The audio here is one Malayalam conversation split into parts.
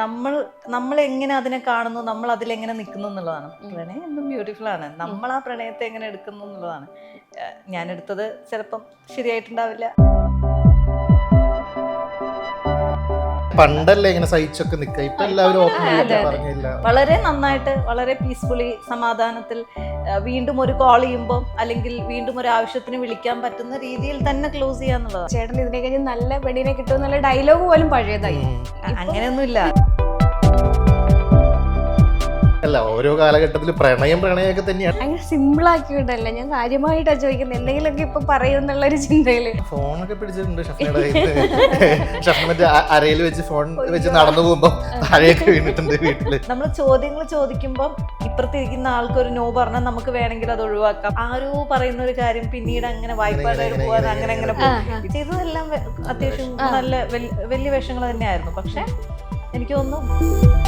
നമ്മൾ നമ്മൾ എങ്ങനെ അതിനെ കാണുന്നു നമ്മൾ അതിലെങ്ങനെ നിൽക്കുന്നു എന്നുള്ളതാണ്. പ്രണയം എന്നും ബ്യൂട്ടിഫുൾ ആണ്. നമ്മൾ ആ പ്രണയത്തെ എങ്ങനെ എടുക്കുന്നു എന്നുള്ളതാണ്. ഞാൻ എടുത്തത് ചിലപ്പം ശരിയായിട്ടുണ്ടാവില്ല. പണ്ടല്ലേ ഇങ്ങനെ സഹിച്ചൊക്കെ നിൽക്കുക ഇപ്പൊ എല്ലാവരും ഓപ്പൺ പറഞ്ഞില്ല. വളരെ നന്നായിട്ട് വളരെ പീസ്ഫുള്ളി സമാധാനത്തിൽ വീണ്ടും ഒരു കോൾ ചെയ്യുമ്പോൾ അല്ലെങ്കിൽ വീണ്ടും ഒരു ആവശ്യത്തിന് വിളിക്കാൻ പറ്റുന്ന രീതിയിൽ തന്നെ ക്ലോസ് ചെയ്യാന്നുള്ളതാണ്. ചേട്ടൻ ഇതിനെ കഴിഞ്ഞ് നല്ല പെണ്ണിനെ കിട്ടും എന്നുള്ള ഡയലോഗ് പോലും പഴയതായി. അങ്ങനെയൊന്നുമില്ല. അല്ല ഓരോ കാലഘട്ടത്തിൽ പ്രണയം പ്രണയമൊക്കെ തന്നെയാണ് അങ്ങനെ സിമ്പിൾ ആക്കിയിട്ടല്ല? ഞാൻ കാര്യമായിട്ടാ ചോദിക്കുന്നത് എന്തെങ്കിലുമൊക്കെ ഇപ്പൊ പറയുന്നുള്ള ഒരു ചിന്തയിൽ. ഫോണൊക്കെ പിടിച്ചിട്ടുണ്ട് ഷഫ്നയുടെ കയ്യിൽ ഷഫ്ന മറ്റേ അരയിൽ വെച്ച് ഫോൺ വെച്ച് നടന്നു പോകുമ്പോ താഴെയൊക്കെ വീണിട്ടുണ്ട് വീട്ടിൽ. നമ്മൾ ചോദ്യങ്ങൾ ചോദിക്കുമ്പോൾ ഇപ്പുറത്തിരിക്കുന്ന ആൾക്ക് ഒരു നോ പറഞ്ഞാൽ നമുക്ക് വേണമെങ്കിൽ അത് ഒഴിവാക്കാം. ആരോ പറയുന്ന ഒരു കാര്യം പിന്നീട് അങ്ങനെ വായ്പാട് ഇങ്ങനെ, പോകാൻ അങ്ങനെ അങ്ങനെ ഇതെല്ലാം പോകും ചെയ്തതെല്ലാം അത്യാവശ്യം നല്ല വലിയ വേഷങ്ങൾ തന്നെയായിരുന്നു. പക്ഷെ എനിക്ക് തോന്നുന്നു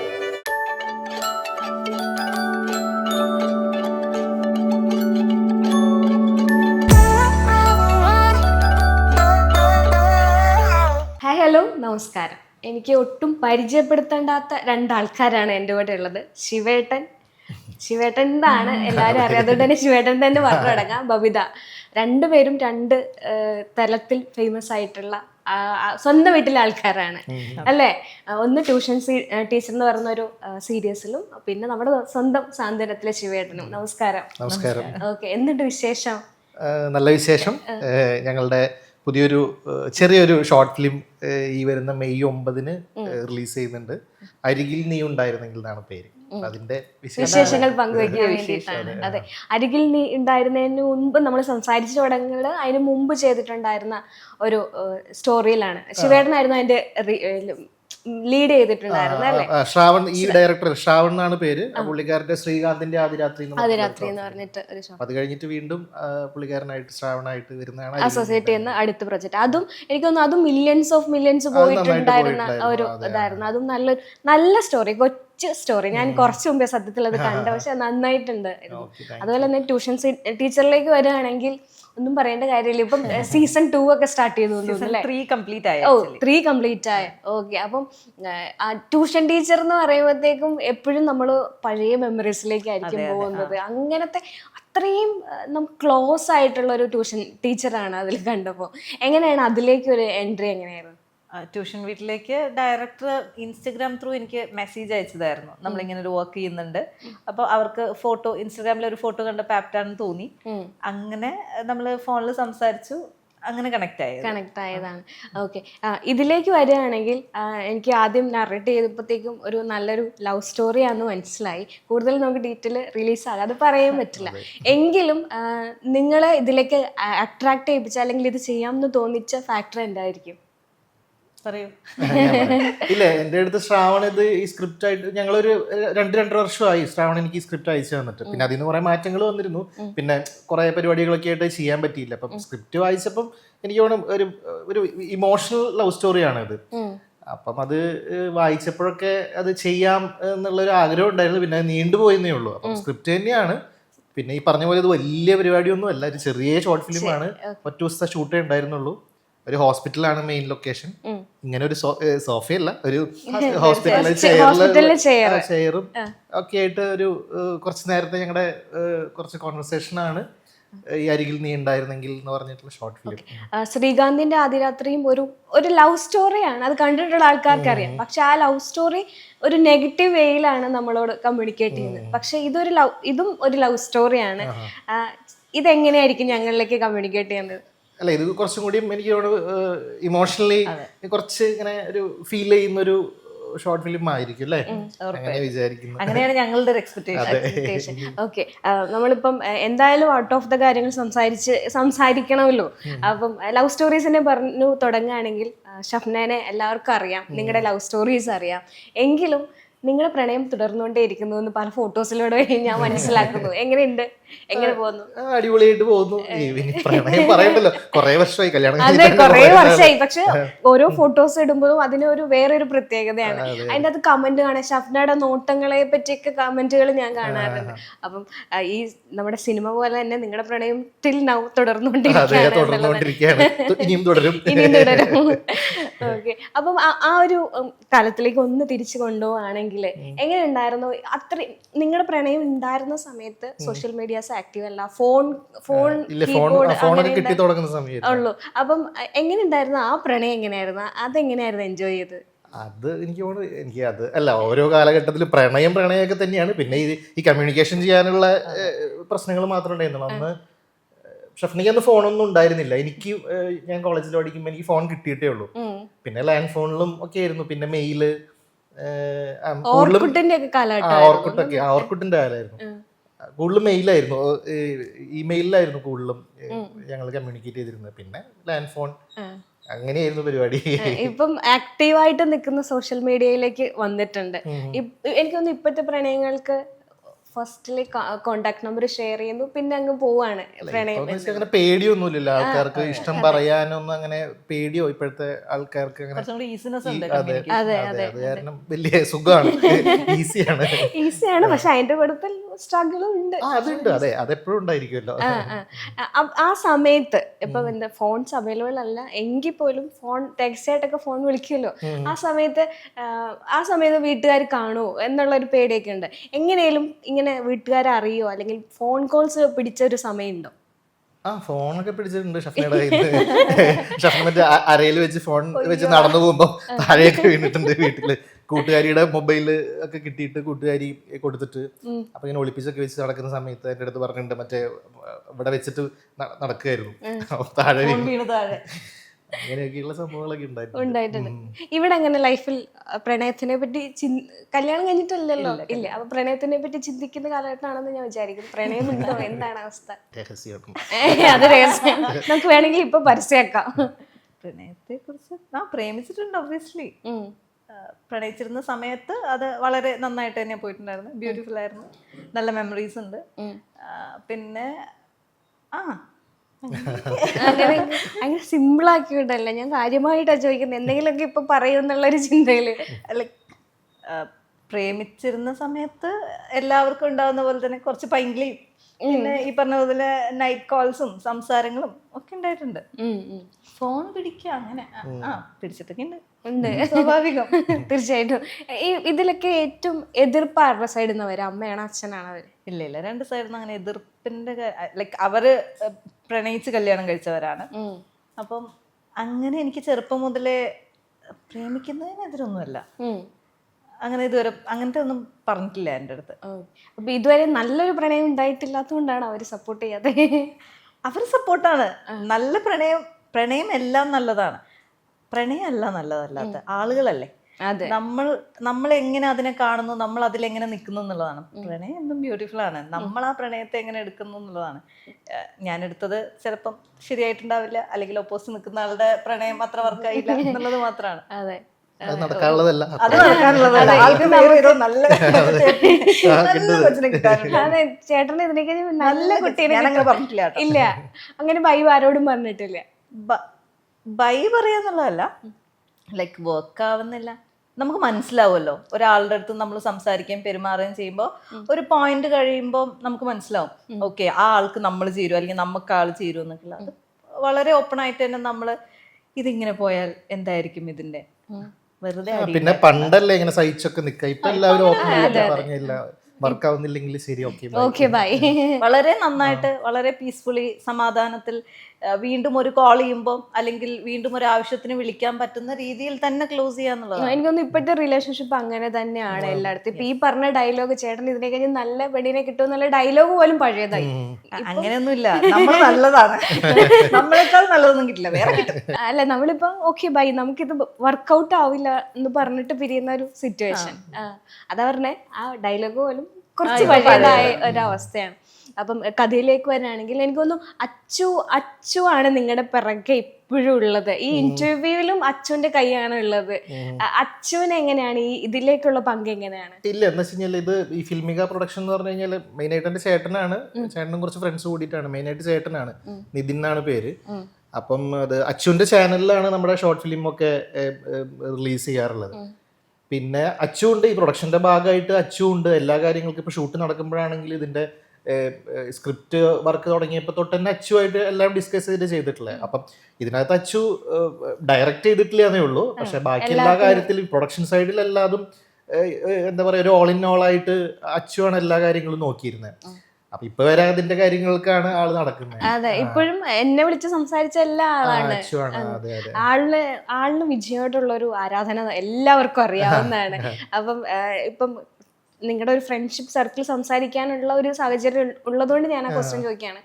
നമസ്കാരം. എനിക്ക് ഒട്ടും പരിചയപ്പെടുത്തേണ്ടാത്ത രണ്ടാൾക്കാരാണ് എന്റെ കൂടെ ഉള്ളത്. ശിവേട്ടൻ. ശിവേട്ടൻ എന്താണ് എല്ലാവരും അറിയാത്തതുകൊണ്ട് തന്നെ ശിവേട്ടൻ തന്നെ പറഞ്ഞു തുടങ്ങാം. ബബിത. രണ്ടുപേരും രണ്ട് തലത്തിൽ ഫേമസ് ആയിട്ടുള്ള സ്വന്തം വീട്ടിലെ ആൾക്കാരാണ്. അല്ലേ? ഒന്ന് ട്യൂഷൻ ടീച്ചർ എന്ന് പറയുന്ന ഒരു സീരിയസിലും പിന്നെ നമ്മുടെ സ്വന്തം സാന്ത്വനത്തിലെ ശിവേട്ടനും. നമസ്കാരം. നമസ്കാരം. ഓക്കെ. എന്നിട്ട് വിശേഷം? നല്ല വിശേഷം. ഞങ്ങളുടെ പുതിയൊരു ചെറിയൊരു ഷോർട്ട് ഫിലിം ഈ വരുന്ന മെയ് ഒമ്പതിന് റിലീസ് ചെയ്യുന്നുണ്ട് അരികിൽ നീ ഉണ്ടായിരുന്നെങ്കിൽ എന്നാണ് പേര്. അതിന്റെ വിശേഷങ്ങൾ പങ്കുവയ്ക്കാൻ വേണ്ടിയിട്ടാണ്. അതെ. അരികിൽ നീ ഉണ്ടായിരുന്നതിന് മുമ്പ് നമ്മൾ സംസാരിച്ചു തുടങ്ങുന്നത് അതിന് മുമ്പ് ചെയ്തിട്ടുണ്ടായിരുന്ന ഒരു സ്റ്റോറിയിലാണ് ശിവേടനായിരുന്നു അതിന്റെ ലീഡ് ചെയ്തിട്ടുണ്ടായിരുന്നു അല്ലേ? ശ്രാവൺ ഈ ഡയറക്ടർ ശ്രാവൺ എന്നാണ് പേര്. പുള്ളിക്കാരന്റെ ശ്രീകാന്തിന്റെ ആദിരാത്രി ആദിരാത്രി എന്ന് പറഞ്ഞിട്ട് ഒരു ഷോ അത് കഴിഞ്ഞിട്ട് വീണ്ടും പുള്ളിക്കാരനായിട്ട് ശ്രാവണായിട്ട് വരുന്നതാണ് അസോസിയേറ്റ് ചെയ്യുന്ന അടുത്ത പ്രൊജക്ട് അതും എനിക്ക് തോന്നുന്നു അതും മില്യൺസ് ഓഫ് മില്യൺസ് പോയിട്ടുണ്ടായിരുന്ന ഒരു ഇതായിരുന്നു. അതും നല്ലൊരു നല്ല സ്റ്റോറി കൊച്ചു സ്റ്റോറി. ഞാൻ കുറച്ച് മുമ്പേ സത്യത്തിൽ അത് കണ്ട. പക്ഷെ നന്നായിട്ടുണ്ട്. അതുപോലെ തന്നെ ട്യൂഷൻ ടീച്ചറിലേക്ക് വരികയാണെങ്കിൽ ഒന്നും പറയേണ്ട കാര്യമില്ല. ഇപ്പം സീസൺ ടൂ ഒക്കെ സ്റ്റാർട്ട് ചെയ്തു ത്രീ കംപ്ലീറ്റ് ആയി ഓ ത്രീ കംപ്ലീറ്റ് ആയ. ഓക്കെ അപ്പം ട്യൂഷൻ ടീച്ചർ എന്ന് പറയുമ്പോഴത്തേക്കും എപ്പോഴും നമ്മൾ പഴയ മെമ്മറീസിലേക്കായിരിക്കും പോകുന്നത്. അങ്ങനത്തെ അത്രയും നമുക്ക് ക്ലോസ് ആയിട്ടുള്ള ഒരു ട്യൂഷൻ ടീച്ചറാണ് അതിൽ കണ്ടപ്പോൾ. എങ്ങനെയാണ് അതിലേക്ക് ഒരു എൻട്രി എങ്ങനെയായിരുന്നു? ട്യൂഷൻ വീട്ടിലേക്ക് ഡയറക്ടർ ഇൻസ്റ്റഗ്രാം ത്രൂ എനിക്ക് മെസ്സേജ് അയച്ചതായിരുന്നു. നമ്മളിങ്ങനെ ഒരു വർക്ക് ചെയ്യുന്നുണ്ട്. അപ്പോൾ അവർക്ക് ഫോട്ടോ ഇൻസ്റ്റഗ്രാമിൽ ഒരു ഫോട്ടോ കണ്ടപ്പോൾ ആപ്റ്റാണെന്ന് തോന്നി. അങ്ങനെ നമ്മൾ ഫോണിൽ സംസാരിച്ചു. അങ്ങനെ കണക്ട് ആയത്. കണക്ട് ആയതാണ്. ഓക്കെ ഇതിലേക്ക് വരികയാണെങ്കിൽ എനിക്ക് ആദ്യം നറേറ്റ് ചെയ്തപ്പോഴത്തേക്കും ഒരു നല്ലൊരു ലവ് സ്റ്റോറിയാണെന്ന് മനസ്സിലായി. കൂടുതൽ നമുക്ക് ഡീറ്റെയിൽ റിലീസ് ആകാം. അത് പറയാൻ പറ്റില്ല. എങ്കിലും നിങ്ങളെ ഇതിലേക്ക് അട്രാക്ട് ചെയ്യിപ്പിച്ച അല്ലെങ്കിൽ ഇത് ചെയ്യാമെന്ന് തോന്നിച്ച ഫാക്ടർ എന്തായിരിക്കും? ഇല്ല എന്റെ അടുത്ത് ശ്രാവൺ ഇത് ഈ സ്ക്രിപ്റ്റ് ആയിട്ട് ഞങ്ങളൊരു രണ്ട് രണ്ടര വർഷമായി ശ്രാവൺ എനിക്ക് ഈ സ്ക്രിപ്റ്റ് അയച്ചു തന്നിട്ട്. പിന്നെ അതിന് കുറെ മാറ്റങ്ങൾ വന്നിരുന്നു. പിന്നെ കുറെ പരിപാടികളൊക്കെ ആയിട്ട് ചെയ്യാൻ പറ്റിയില്ല. അപ്പം സ്ക്രിപ്റ്റ് വായിച്ചപ്പം എനിക്ക് തോന്നുന്നു ഒരു ഒരു ഇമോഷണൽ ലവ് സ്റ്റോറിയാണ് ഇത് അപ്പം അത് വായിച്ചപ്പോഴൊക്കെ അത് ചെയ്യാം എന്നുള്ള ഒരു ആഗ്രഹം ഉണ്ടായിരുന്നു. പിന്നെ നീണ്ടുപോയെന്നേ ഉള്ളൂ. അപ്പം സ്ക്രിപ്റ്റ് തന്നെയാണ്. പിന്നെ ഈ പറഞ്ഞ പോലെ ഇത് വലിയ പരിപാടിയൊന്നും അല്ല ഒരു ചെറിയ ഷോർട്ട് ഫിലിമാണ് ഒറ്റ ദിവസത്തെ ഷൂട്ടേ ഉണ്ടായിരുന്നുള്ളൂ. ഒരു ഹോസ്പിറ്റലാണ് മെയിൻ ലൊക്കേഷൻ ഇങ്ങനെ ഒരു സോഫയല്ല ഒരു ഹോസ്പിറ്റലിലെ. ചെയറും ഒക്കെ ആയിട്ട് ഒരു കുറച്ച് നേരത്തെ ഞങ്ങളുടെ കുറച്ച് കോൺവെർസേഷൻ ആണ്. ഈ അരികിൽ നീ ഉണ്ടായിരുന്നെങ്കിൽ എന്ന് പറഞ്ഞിട്ടുള്ള ഷോർട്ട് ഫിലിം ശ്രീകാന്തിന്റെ ആദ്യരാത്രിയും ഒരു ഒരു ലവ് സ്റ്റോറിയാണ് അത് കണ്ടിട്ടുള്ള ആൾക്കാർക്ക് അറിയാം. പക്ഷെ ആ ലവ് സ്റ്റോറി ഒരു നെഗറ്റീവ് വേയിലാണ് നമ്മളോട് കമ്മ്യൂണിക്കേറ്റ് ചെയ്യുന്നത്. പക്ഷെ ഇതൊരു ലവ് ഇതും ഒരു ലവ് സ്റ്റോറിയാണ് ഇതെങ്ങനെയായിരിക്കും ഞങ്ങളിലേക്ക് കമ്മ്യൂണിക്കേറ്റ് ചെയ്യുന്നത് അല്ല ഇത് കുറച്ചും കൂടി എനിക്ക് ഇമോഷണലി കുറച്ച് ഇങ്ങനെ ഒരു ഫീൽ ചെയ്യുന്ന ഒരു ഷോർട്ട് ഫിലിം ആയിരിക്കും അല്ലേ? അങ്ങനെ വിചാരിക്കുന്നു അങ്ങനെയാണ് ഞങ്ങളുടെ ഒരു എക്സ്പെക്ടേഷൻ ഓക്കെ നമ്മളിപ്പം എന്തായാലും ഔട്ട് ഓഫ് ദ കാര്യങ്ങൾ സംസാരിച്ച് സംസാരിക്കണമല്ലോ. അപ്പം ലവ് സ്റ്റോറീസിനെ പറഞ്ഞു തുടങ്ങുകയാണെങ്കിൽ ഷഫ്നേനെ എല്ലാവർക്കും അറിയാം നിങ്ങളുടെ ലവ് സ്റ്റോറീസ് അറിയാം. എങ്കിലും നിങ്ങളുടെ പ്രണയം തുടർന്നുകൊണ്ടേയിരിക്കുന്നു എന്ന് പല ഫോട്ടോസിലൂടെ ഞാൻ മനസ്സിലാക്കുന്നു. എങ്ങനെയുണ്ട്? എങ്ങനെ പോകുന്നു? അടിപൊളിയായിട്ട് പോകുന്നു. പ്രണയം പറയണ്ടല്ലോ. കൊറേ വർഷമായി കല്യാണം അതെ കുറേ വർഷമായി. പക്ഷെ ഓരോ ഫോട്ടോസ് ഇടുമ്പോഴും അതിനൊരു വേറൊരു പ്രത്യേകതയാണ്. അതിന്റെ അത് കമന്റ് കാണാൻ ഷഫ്നയുടെ നോട്ടങ്ങളെ പറ്റിയൊക്കെ കമന്റുകൾ ഞാൻ കാണാറുണ്ട്. അപ്പം ഈ നമ്മുടെ സിനിമ പോലെ തന്നെ നിങ്ങളുടെ പ്രണയം ടിൽ നൗ തുടർന്നുകൊണ്ടിരിക്കുകയാണ് ഇനിയും തുടരും. ഇനിയും തുടരും. ഓക്കെ അപ്പം ആ- ഒരു തലത്തിലേക്ക് കാലത്തിലേക്ക് ഒന്ന് തിരിച്ചു കൊണ്ടുപോവാണെങ്കിൽ എങ്ങനെ ഉണ്ടായിരുന്നു അത്ര നിങ്ങളുടെ പ്രണയം ഉണ്ടായിരുന്ന സമയത്ത് സോഷ്യൽ മീഡിയാസ് ആക്റ്റീവ് അല്ല ഫോൺ ഫോൺ തുടങ്ങുന്ന ഉള്ളൂ. അപ്പം എങ്ങനെയുണ്ടായിരുന്നു? എങ്ങനെ ഉണ്ടായിരുന്നു ആ പ്രണയം എങ്ങനെയായിരുന്നു? അതെങ്ങനെയായിരുന്നു എൻജോയ് ചെയ്ത്? അത് എനിക്ക് തോന്നുന്നു എനിക്ക് അത് അല്ല ഓരോ കാലഘട്ടത്തിൽ പ്രണയം പ്രണയമൊക്കെ തന്നെയാണ്. പിന്നെ ഇത് ഈ കമ്മ്യൂണിക്കേഷൻ ചെയ്യാനുള്ള പ്രശ്നങ്ങൾ മാത്രമേ ഉണ്ടായിരുന്നുള്ളൂ. അന്ന് ഷഫ്നിക്ക് അന്ന് ഫോണൊന്നും ഉണ്ടായിരുന്നില്ല. എനിക്ക് ഞാൻ കോളേജിൽ പഠിക്കുമ്പോൾ എനിക്ക് ഫോൺ കിട്ടിയിട്ടേ ഉള്ളൂ. പിന്നെ ലാൻഡ് ഫോണിലും ഒക്കെ ആയിരുന്നു. പിന്നെ മെയിൽ ഓർക്കുട്ടൊക്കെ ഓർക്കുട്ടിന്റെ കാലമായിരുന്നു. കൂടുതലും മെയിലായിരുന്നു. ഇമെയിലായിരുന്നു കൂടുതലും ഞങ്ങൾ കമ്മ്യൂണിക്കേറ്റ് ചെയ്തിരുന്നത്. പിന്നെ ലാൻഡ് ഫോൺ അങ്ങനെയായിരുന്നു പരിപാടി. ഇപ്പം ആക്റ്റീവായിട്ട് നിൽക്കുന്ന സോഷ്യൽ മീഡിയയിലേക്ക് വന്നിട്ടുണ്ട്. എനിക്ക് തോന്നുന്നു ഇപ്പോഴത്തെ പ്രണയങ്ങൾക്ക് ഫസ്റ്റിൽ കോണ്ടാക്ട് നമ്പർ ഷെയർ ചെയ്യുന്നു പിന്നെ അങ്ങ് പോവാണ് പ്രണയം. അങ്ങനെ പേടിയൊന്നുമില്ല ആൾക്കാർക്ക് ഇഷ്ടം പറയാനൊന്നും അങ്ങനെ പേടിയോ? ഇപ്പോഴത്തെ ആൾക്കാർക്ക് അങ്ങനെ വലിയ സുഖമാണ്. ഈസിയാണ്. ഈസിയാണ് പക്ഷെ അതിന്റെ കൂട്ടത്തിൽ സ്ട്രഗിളും ഉണ്ട്. ആ അതുണ്ട് അതെ അതെപ്പോഴും ഉണ്ടായിരിക്കുമല്ലോ. ആ, സമയത്ത് ഇപ്പൊ എന്താ ഫോൺസ് അവൈലബിൾ അല്ല എങ്കിൽ പോലും ഫോൺ ടെക്സ്റ്റ് ആയിട്ടൊക്കെ ഫോൺ വിളിക്കുമല്ലോ. ആ സമയത്ത് ആ, ആ സമയത്ത് വീട്ടുകാർ കാണുമോ? എന്നുള്ള ഒരു പേടിയൊക്കെ ഉണ്ട്. എങ്ങനെയും ഇങ്ങനെ വീട്ടുകാരെ അറിയോ അല്ലെങ്കിൽ ഫോൺ കോൾസ് പിടിച്ച ഒരു സമയമുണ്ടോ? ആ ഫോണൊക്കെ പിടിച്ചിട്ടുണ്ട്. ഷഫ്നയുടെ കയ്യിൽ ഷഫ്ന മറ്റേ അ- അരയിൽ വെച്ച് ഫോൺ വെച്ച് നടന്നു പോകുമ്പോൾ താഴെയൊക്കെ വീണിട്ടുണ്ട് വീട്ടിൽ. കൂട്ടുകാരിയുടെ മൊബൈൽ ഒക്കെ കിട്ടിയിട്ട് കൂട്ടുകാരി കൊടുത്തിട്ട് അപ്പൊ ഇങ്ങനെ ഒളിപ്പിച്ചൊക്കെ വെച്ച് നടക്കുന്ന സമയത്ത് എന്റെ അടുത്ത് പറഞ്ഞിട്ടുണ്ട് മറ്റേ ഇവിടെ വെച്ചിട്ട് നടക്കുകയായിരുന്നു. താഴെ വീണു താഴെ. അങ്ങനെയൊക്കെയുള്ള സംഭവങ്ങളൊക്കെ ഉണ്ടായിട്ടുണ്ട്. ഇവിടെ അങ്ങനെ ലൈഫിൽ പ്രണയത്തിനെ പറ്റി കല്യാണം കഴിഞ്ഞിട്ടില്ലല്ലോ. ഇല്ല അപ്പൊ പ്രണയത്തിനെ പറ്റി ചിന്തിക്കുന്ന കാലഘട്ടമാണെന്ന് ഞാൻ വിചാരിക്കും. പ്രണയം ഉണ്ടോ? എന്താണ് അവസ്ഥ? അത് രഹസ്യം. നമുക്ക് വേണമെങ്കിൽ ഇപ്പൊ പരസ്യമാക്കാം. പ്രണയത്തെ കുറിച്ച് ആ പ്രേമിച്ചിട്ടുണ്ട് ഒബ്വിയസ്ലി പ്രണയിച്ചിരുന്ന സമയത്ത് അത് വളരെ നന്നായിട്ട് തന്നെ പോയിട്ടുണ്ടായിരുന്നു. ബ്യൂട്ടിഫുൾ ആയിരുന്നു. നല്ല മെമ്മറീസ് ഉണ്ട്. പിന്നെ ആ അങ്ങനെ അങ്ങനെ സിമ്പിൾ വിടല്ല ഞാൻ കാര്യമായിട്ടാണ് ചോദിക്കുന്നത് എന്തെങ്കിലുമൊക്കെ ഇപ്പൊ പറയുമെന്നുള്ളൊരു ചിന്തയിൽ. ലൈക് പ്രേമിച്ചിരുന്ന സമയത്ത് എല്ലാവർക്കും ഉണ്ടാവുന്ന പോലെ തന്നെ കുറച്ച് പൈങ്കിളിയും. പിന്നെ ഈ പറഞ്ഞ പോലെ നൈറ്റ് കോൾസും സംസാരങ്ങളും ഒക്കെ ഉണ്ടായിട്ടുണ്ട്. ഫോൺ പിടിക്കുക അങ്ങനെ. ആ, പിടിച്ചിട്ടൊക്കെ ഉണ്ട്. ഉണ്ട് സ്വാഭാവികം. തീർച്ചയായിട്ടും. ഈ ഇതിലൊക്കെ ഏറ്റവും എതിർപ്പ് ആരുടെ സൈഡിൽ നിന്ന് വരും? അമ്മയാണോ അച്ഛനാണോ അവർ? ഇല്ല ഇല്ല. രണ്ട് സൈഡിൽ നിന്ന് അങ്ങനെ എതിർപ്പിന്റെ ലൈക്ക് അവർ പ്രണയിച്ച് കല്യാണം കഴിച്ചവരാണ്. അപ്പം അങ്ങനെ എനിക്ക് ചെറുപ്പം മുതലേ പ്രേമിക്കുന്നതിനെതിരൊന്നുമല്ല. അങ്ങനെ ഇതുവരെ അങ്ങനത്തെ ഒന്നും പറഞ്ഞിട്ടില്ല എന്റെ അടുത്ത്. അപ്പൊ ഇതുവരെ നല്ലൊരു പ്രണയം ഉണ്ടായിട്ടില്ലാത്തതുകൊണ്ടാണ് അവർ സപ്പോർട്ട് ചെയ്യാതെ അവർ സപ്പോർട്ടാണ് നല്ല പ്രണയം പ്രണയം എല്ലാം നല്ലതാണ്. പ്രണയമല്ല നല്ലതല്ലാത്ത ആളുകളല്ലേ? അതെ. നമ്മൾ നമ്മൾ എങ്ങനെ അതിനെ കാണുന്നു നമ്മൾ അതിലെങ്ങനെ നിൽക്കുന്നു എന്നുള്ളതാണ്. പ്രണയം എന്തും ബ്യൂട്ടിഫുൾ ആണ്. നമ്മൾ ആ പ്രണയത്തെ എങ്ങനെ എടുക്കുന്നു എന്നുള്ളതാണ്. ഞാൻ എടുത്തത് ചിലപ്പം ശരിയായിട്ടുണ്ടാവില്ല അല്ലെങ്കിൽ ഒപ്പോസിറ്റ് നിൽക്കുന്ന ആളുടെ പ്രണയം അത്ര വർക്കായില്ല എന്നുള്ളത് മാത്രമാണ്. അതെ. അത് നടക്കാനുള്ളതല്ല. അത് നടക്കാനുള്ളതല്ല. ആൾക്ക് വേറെ ഏതോ നല്ല നല്ല കൊച്ചിനെ കിട്ടാനുണ്ട്. ചേട്ടന് ഇതിനൊക്കെ നല്ല കുട്ടീനെ. പറഞ്ഞിട്ടില്ല ഇല്ല. അങ്ങനെ വൈവ് ആരോടും പറഞ്ഞിട്ടില്ല. ബ- പറയാന്നുള്ളതല്ല. ലൈക്ക് വർക്ക് ആവുന്നില്ല. നമുക്ക് മനസ്സിലാവുമല്ലോ. ഒരാളുടെ അടുത്ത് നമ്മൾ സംസാരിക്കുകയും പെരുമാറുകയും ചെയ്യുമ്പോൾ ഒരു പോയിന്റ് കഴിയുമ്പോൾ നമുക്ക് മനസ്സിലാവും. ഓക്കെ ആ ആൾക്ക് നമ്മൾ ചേരും അല്ലെങ്കിൽ നമുക്ക് ആൾ ചേരും എന്നൊക്കെ അത് വളരെ ഓപ്പൺ ആയിട്ട് തന്നെ നമ്മൾ ഇതിങ്ങനെ പോയാൽ എന്തായിരിക്കും ഇതിന്റെ വെറുതെ പിന്നെ പണ്ടല്ലേ ഇങ്ങനെ സഹിച്ചൊക്കെ നിൽക്കുക. ഇപ്പൊ എല്ലാവരും ഓപ്പൺ ആയിട്ട് പറഞ്ഞില്ല. വർക്ക് ആവുന്നില്ലെങ്കിൽ ശരി ഓക്കെ ഓക്കെ ബൈ വളരെ നന്നായിട്ട് വളരെ പീസ്ഫുള്ളി സമാധാനത്തിൽ വീണ്ടും ഒരു കോൾ ചെയ്യുമ്പോൾ അല്ലെങ്കിൽ വീണ്ടും ഒരു ആവശ്യത്തിന് വിളിക്കാൻ പറ്റുന്ന രീതിയിൽ തന്നെ ക്ലോസ് ചെയ്യാന്നുള്ളത് എനിക്കൊന്നും ഇപ്പോഴത്തെ റിലേഷൻഷിപ്പ് അങ്ങനെ തന്നെയാണ് എല്ലായിടത്തും. ഇപ്പൊ ഈ പറഞ്ഞ ഡയലോഗ് ചേട്ടൻ ഇതിനെ കഴിഞ്ഞ് നല്ല പെണ്ണിനെ കിട്ടും എന്നുള്ള ഡയലോഗ് പോലും പഴയതായി. അങ്ങനെയൊന്നുമില്ല. നമ്മൾ നല്ലതാണ്. നമ്മളെക്കാൾ നല്ലതൊന്നും കിട്ടില്ല. വേറെ കിട്ടും. അല്ല നമ്മളിപ്പോ ഓക്കെ ബൈ നമുക്കിത് വർക്കൗട്ട് ആവില്ല എന്ന് പറഞ്ഞിട്ട് പിരിയുന്ന ഒരു സിറ്റുവേഷൻ അതാ പറഞ്ഞേ ആ ഡയലോഗ് പോലും കുറച്ച് പഴയതായ. ഒരവസ്ഥയാണ്. അപ്പം കഥയിലേക്ക് വരാണെങ്കിൽ എനിക്ക് തോന്നുന്നു അച്ചു അച്ചു ആണ് നിങ്ങളുടെ പിറകെ ഇപ്പോഴും ഉള്ളത്. ഈ ഇന്റർവ്യൂവിലും അച്ചുവിന്റെ കൈയാണ് ഉള്ളത്. അച്ചുവിന് എങ്ങനെയാണ്? ഈ ഇതിലേക്കുള്ള പങ്ക് എങ്ങനെയാണ്? ഇല്ല എന്ന് വെച്ച് കഴിഞ്ഞാൽ ഇത് ഈ ഫിലിമിക പ്രൊഡക്ഷൻ എന്ന് പറഞ്ഞു കഴിഞ്ഞാൽ മെയിൻ ആയിട്ട് എന്റെ ചേട്ടനാണ്. ചേട്ടനും കുറച്ച് ഫ്രണ്ട്സ് കൂടിയിട്ടാണ്. മെയിൻ ആയിട്ട് ചേട്ടനാണ് നിതിൻ എന്നാണ് പേര്. അപ്പം അത് അച്ചുവിന്റെ ചാനലിലാണ് നമ്മുടെ ഷോർട്ട് ഫിലിം ഒക്കെ റിലീസ് ചെയ്യാറുള്ളത്. പിന്നെ അച്ചു ഉണ്ട് ഈ പ്രൊഡക്ഷന്റെ ഭാഗമായിട്ട് അച്ചു ഉണ്ട് എല്ലാ കാര്യങ്ങൾക്കും ഇപ്പൊ ഷൂട്ട് നടക്കുമ്പോഴാണെങ്കിൽ ഇതിന്റെ സ്ക്രിപ്റ്റ് വർക്ക് തുടങ്ങിയപ്പോൾ തൊട്ട് തന്നെ അച്ചുമായിട്ട് എല്ലാം ഡിസ്കസ് ചെയ്ത് ചെയ്തിട്ടില്ലേ? അപ്പം ഇതിനകത്ത് അച്ചു ഡയറക്റ്റ് ചെയ്തിട്ടില്ല എന്നേ ഉള്ളൂ. പക്ഷെ ബാക്കി എല്ലാ കാര്യത്തിലും പ്രൊഡക്ഷൻ സൈഡിൽ എല്ലാതും എന്താ പറയുക ഒരു ഓൾ ഇൻ ഓൾ ആയിട്ട് അച്ചുവാണ് എല്ലാ കാര്യങ്ങളും നോക്കിയിരുന്നത് അപ്പൊ ഇപ്പൊ വരെ അതിന്റെ കാര്യങ്ങൾക്കാണ് ആൾ നടക്കുന്നത് അതെ ഇപ്പോഴും എന്നെ വിളിച്ച് സംസാരിച്ച എല്ലാ ആളാണ്. ആളിന് ആളിന് വിജയോടുള്ള ഒരു ആരാധന എല്ലാവർക്കും അറിയാവുന്നതാണ്. അപ്പം ഇപ്പം നിങ്ങളുടെ ഒരു ഫ്രണ്ട്ഷിപ്പ് സർക്കിൾ സംസാരിക്കാനുള്ള ഒരു സാഹചര്യം ഉള്ളതുകൊണ്ട് ഞാൻ ആ. ക്വസ്റ്റ്യൻ ചോദിക്കുകയാണ്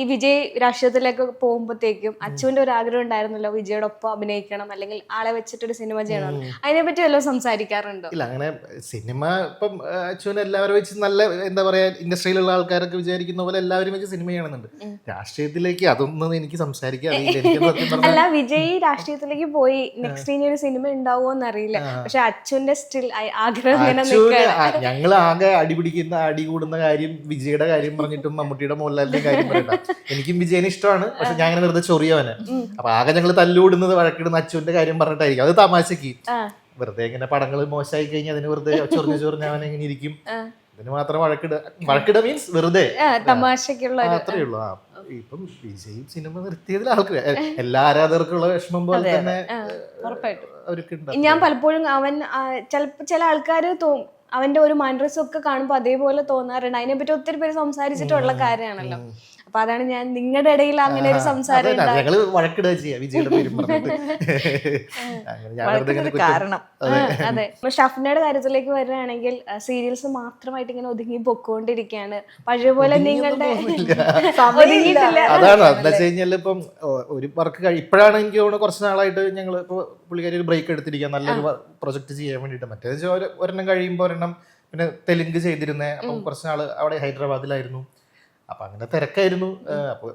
ഈ വിജയ് രാഷ്ട്രീയത്തിലേക്ക് പോകുമ്പോഴത്തേക്കും അച്ചുവിന്റെ ഒരു ആഗ്രഹം ഉണ്ടായിരുന്നല്ലോ വിജയോടൊപ്പം അഭിനയിക്കണം അല്ലെങ്കിൽ ആളെ വെച്ചിട്ടൊരു സിനിമ ചെയ്യണം. അതിനെപ്പറ്റി വല്ലതും സംസാരിക്കാറുണ്ടോ? ഇല്ല അങ്ങനെ സിനിമ ഇപ്പം അച്ഛന് എല്ലാവരും വെച്ച് നല്ല എന്താ പറയാ ഇൻഡസ്ട്രിയിലുള്ള ആൾക്കാരൊക്കെ വിചാരിക്കുന്ന പോലെ എല്ലാവരും വെച്ച് സിനിമ ചെയ്യണമെന്നുണ്ട്. രാഷ്ട്രീയത്തിലേക്ക് അതൊന്നും എനിക്ക് സംസാരിക്കാൻ അല്ല വിജയ് രാഷ്ട്രീയത്തിലേക്ക് പോയി. നെക്സ്റ്റ് ഇനി ഒരു സിനിമ ഉണ്ടാവുമോ എന്നറിയില്ല. പക്ഷെ അച്ഛന്റെ സ്റ്റിൽ ആഗ്രഹം അച്ചുവിന് ഞങ്ങൾ ആകെ അടിപിടിക്കുന്ന അടി കൂടുന്ന കാര്യം വിജയുടെ കാര്യം പറഞ്ഞിട്ടും മമ്മൂട്ടിയുടെ മോഹൻലാലിന്റെ കാര്യം എനിക്കും വിജയനെ ഇഷ്ടമാണ്. പക്ഷെ ഞാൻ അങ്ങനെ വെറുതെ ചൊറിയവനെ അപ്പൊ ആകെ ഞങ്ങൾ തല്ലൂടുന്നത് വഴക്കിടുന്ന അച്ഛന്റെ കാര്യം പറഞ്ഞിട്ടായിരിക്കും. അത് തമാശക്ക്. വെറുതെ ഇങ്ങനെ പടങ്ങൾ മോശമായി കഴിഞ്ഞാൽ അതിന് വെറുതെ ചൊറിഞ്ഞ് ചൊറിഞ്ഞ് അവൻ എങ്ങനെ ഇരിക്കും? അതിന് മാത്രം വഴക്കിട വഴക്കിട മീൻസ് വെറുതെ. തമാശക്കുള്ള ഉള്ളൂ. ആ ഇപ്പം വിജയ് സിനിമ നിർത്തിയതിൽ ആൾക്ക് എല്ലാ ആരാധകർക്കുള്ള വിഷമം പോലെ തന്നെ അവർക്ക് ഞാൻ പലപ്പോഴും അവൻ ചിലപ്പോ ചില ആൾക്കാർ അവന്റെ ഒരു മാൻഡ്രസ് ഒക്കെ കാണുമ്പോൾ അതേപോലെ തോന്നാറുണ്ട്. അതിനെപ്പറ്റി ഒത്തിരി പേര് സംസാരിച്ചിട്ടുള്ള കാര്യമാണല്ലോ. അപ്പൊ അതാണ് ഞാൻ നിങ്ങളുടെ ഇടയിൽ അങ്ങനെ ഒരു സംസാരം ഞങ്ങൾ വഴക്കിടുക ചെയ്യാ വിജയുടെ പേരും പറഞ്ഞിട്ട്. കാരണം. അതെ. ഇപ്പൊ ഷഫ്നയുടെ കാര്യത്തിലേക്ക് വരികയാണെങ്കിൽ സീരിയൽസ് മാത്രമായിട്ട് ഇങ്ങനെ ഒതുങ്ങി പൊക്കോണ്ടിരിക്കുകയാണ്. പഴയ പോലെ നിങ്ങളുടെ ഒതുങ്ങിയിട്ടില്ല. അതാണ്. എന്താ വെച്ച് കഴിഞ്ഞാൽ ഇപ്പം ഒരു വർക്ക് ഇപ്പോഴാണ് എനിക്ക് കുറച്ച് നാളായിട്ട് ഞങ്ങൾ ഇപ്പോൾ പുള്ളിക്കാരി ഒരു ബ്രേക്ക് എടുത്തിരിക്കുക നല്ലൊരു പ്രൊജക്ട് ചെയ്യാൻ വേണ്ടിയിട്ട്. മറ്റേത് ഒരെണ്ണം കഴിയുമ്പോൾ ഒരെണ്ണം പിന്നെ തെലുങ്ക് ചെയ്തിരുന്നേ. അപ്പം കുറച്ച് നാൾ അവിടെ ഹൈദരാബാദിലായിരുന്നു. അപ്പം അങ്ങനെ തിരക്കായിരുന്നു. അപ്പോൾ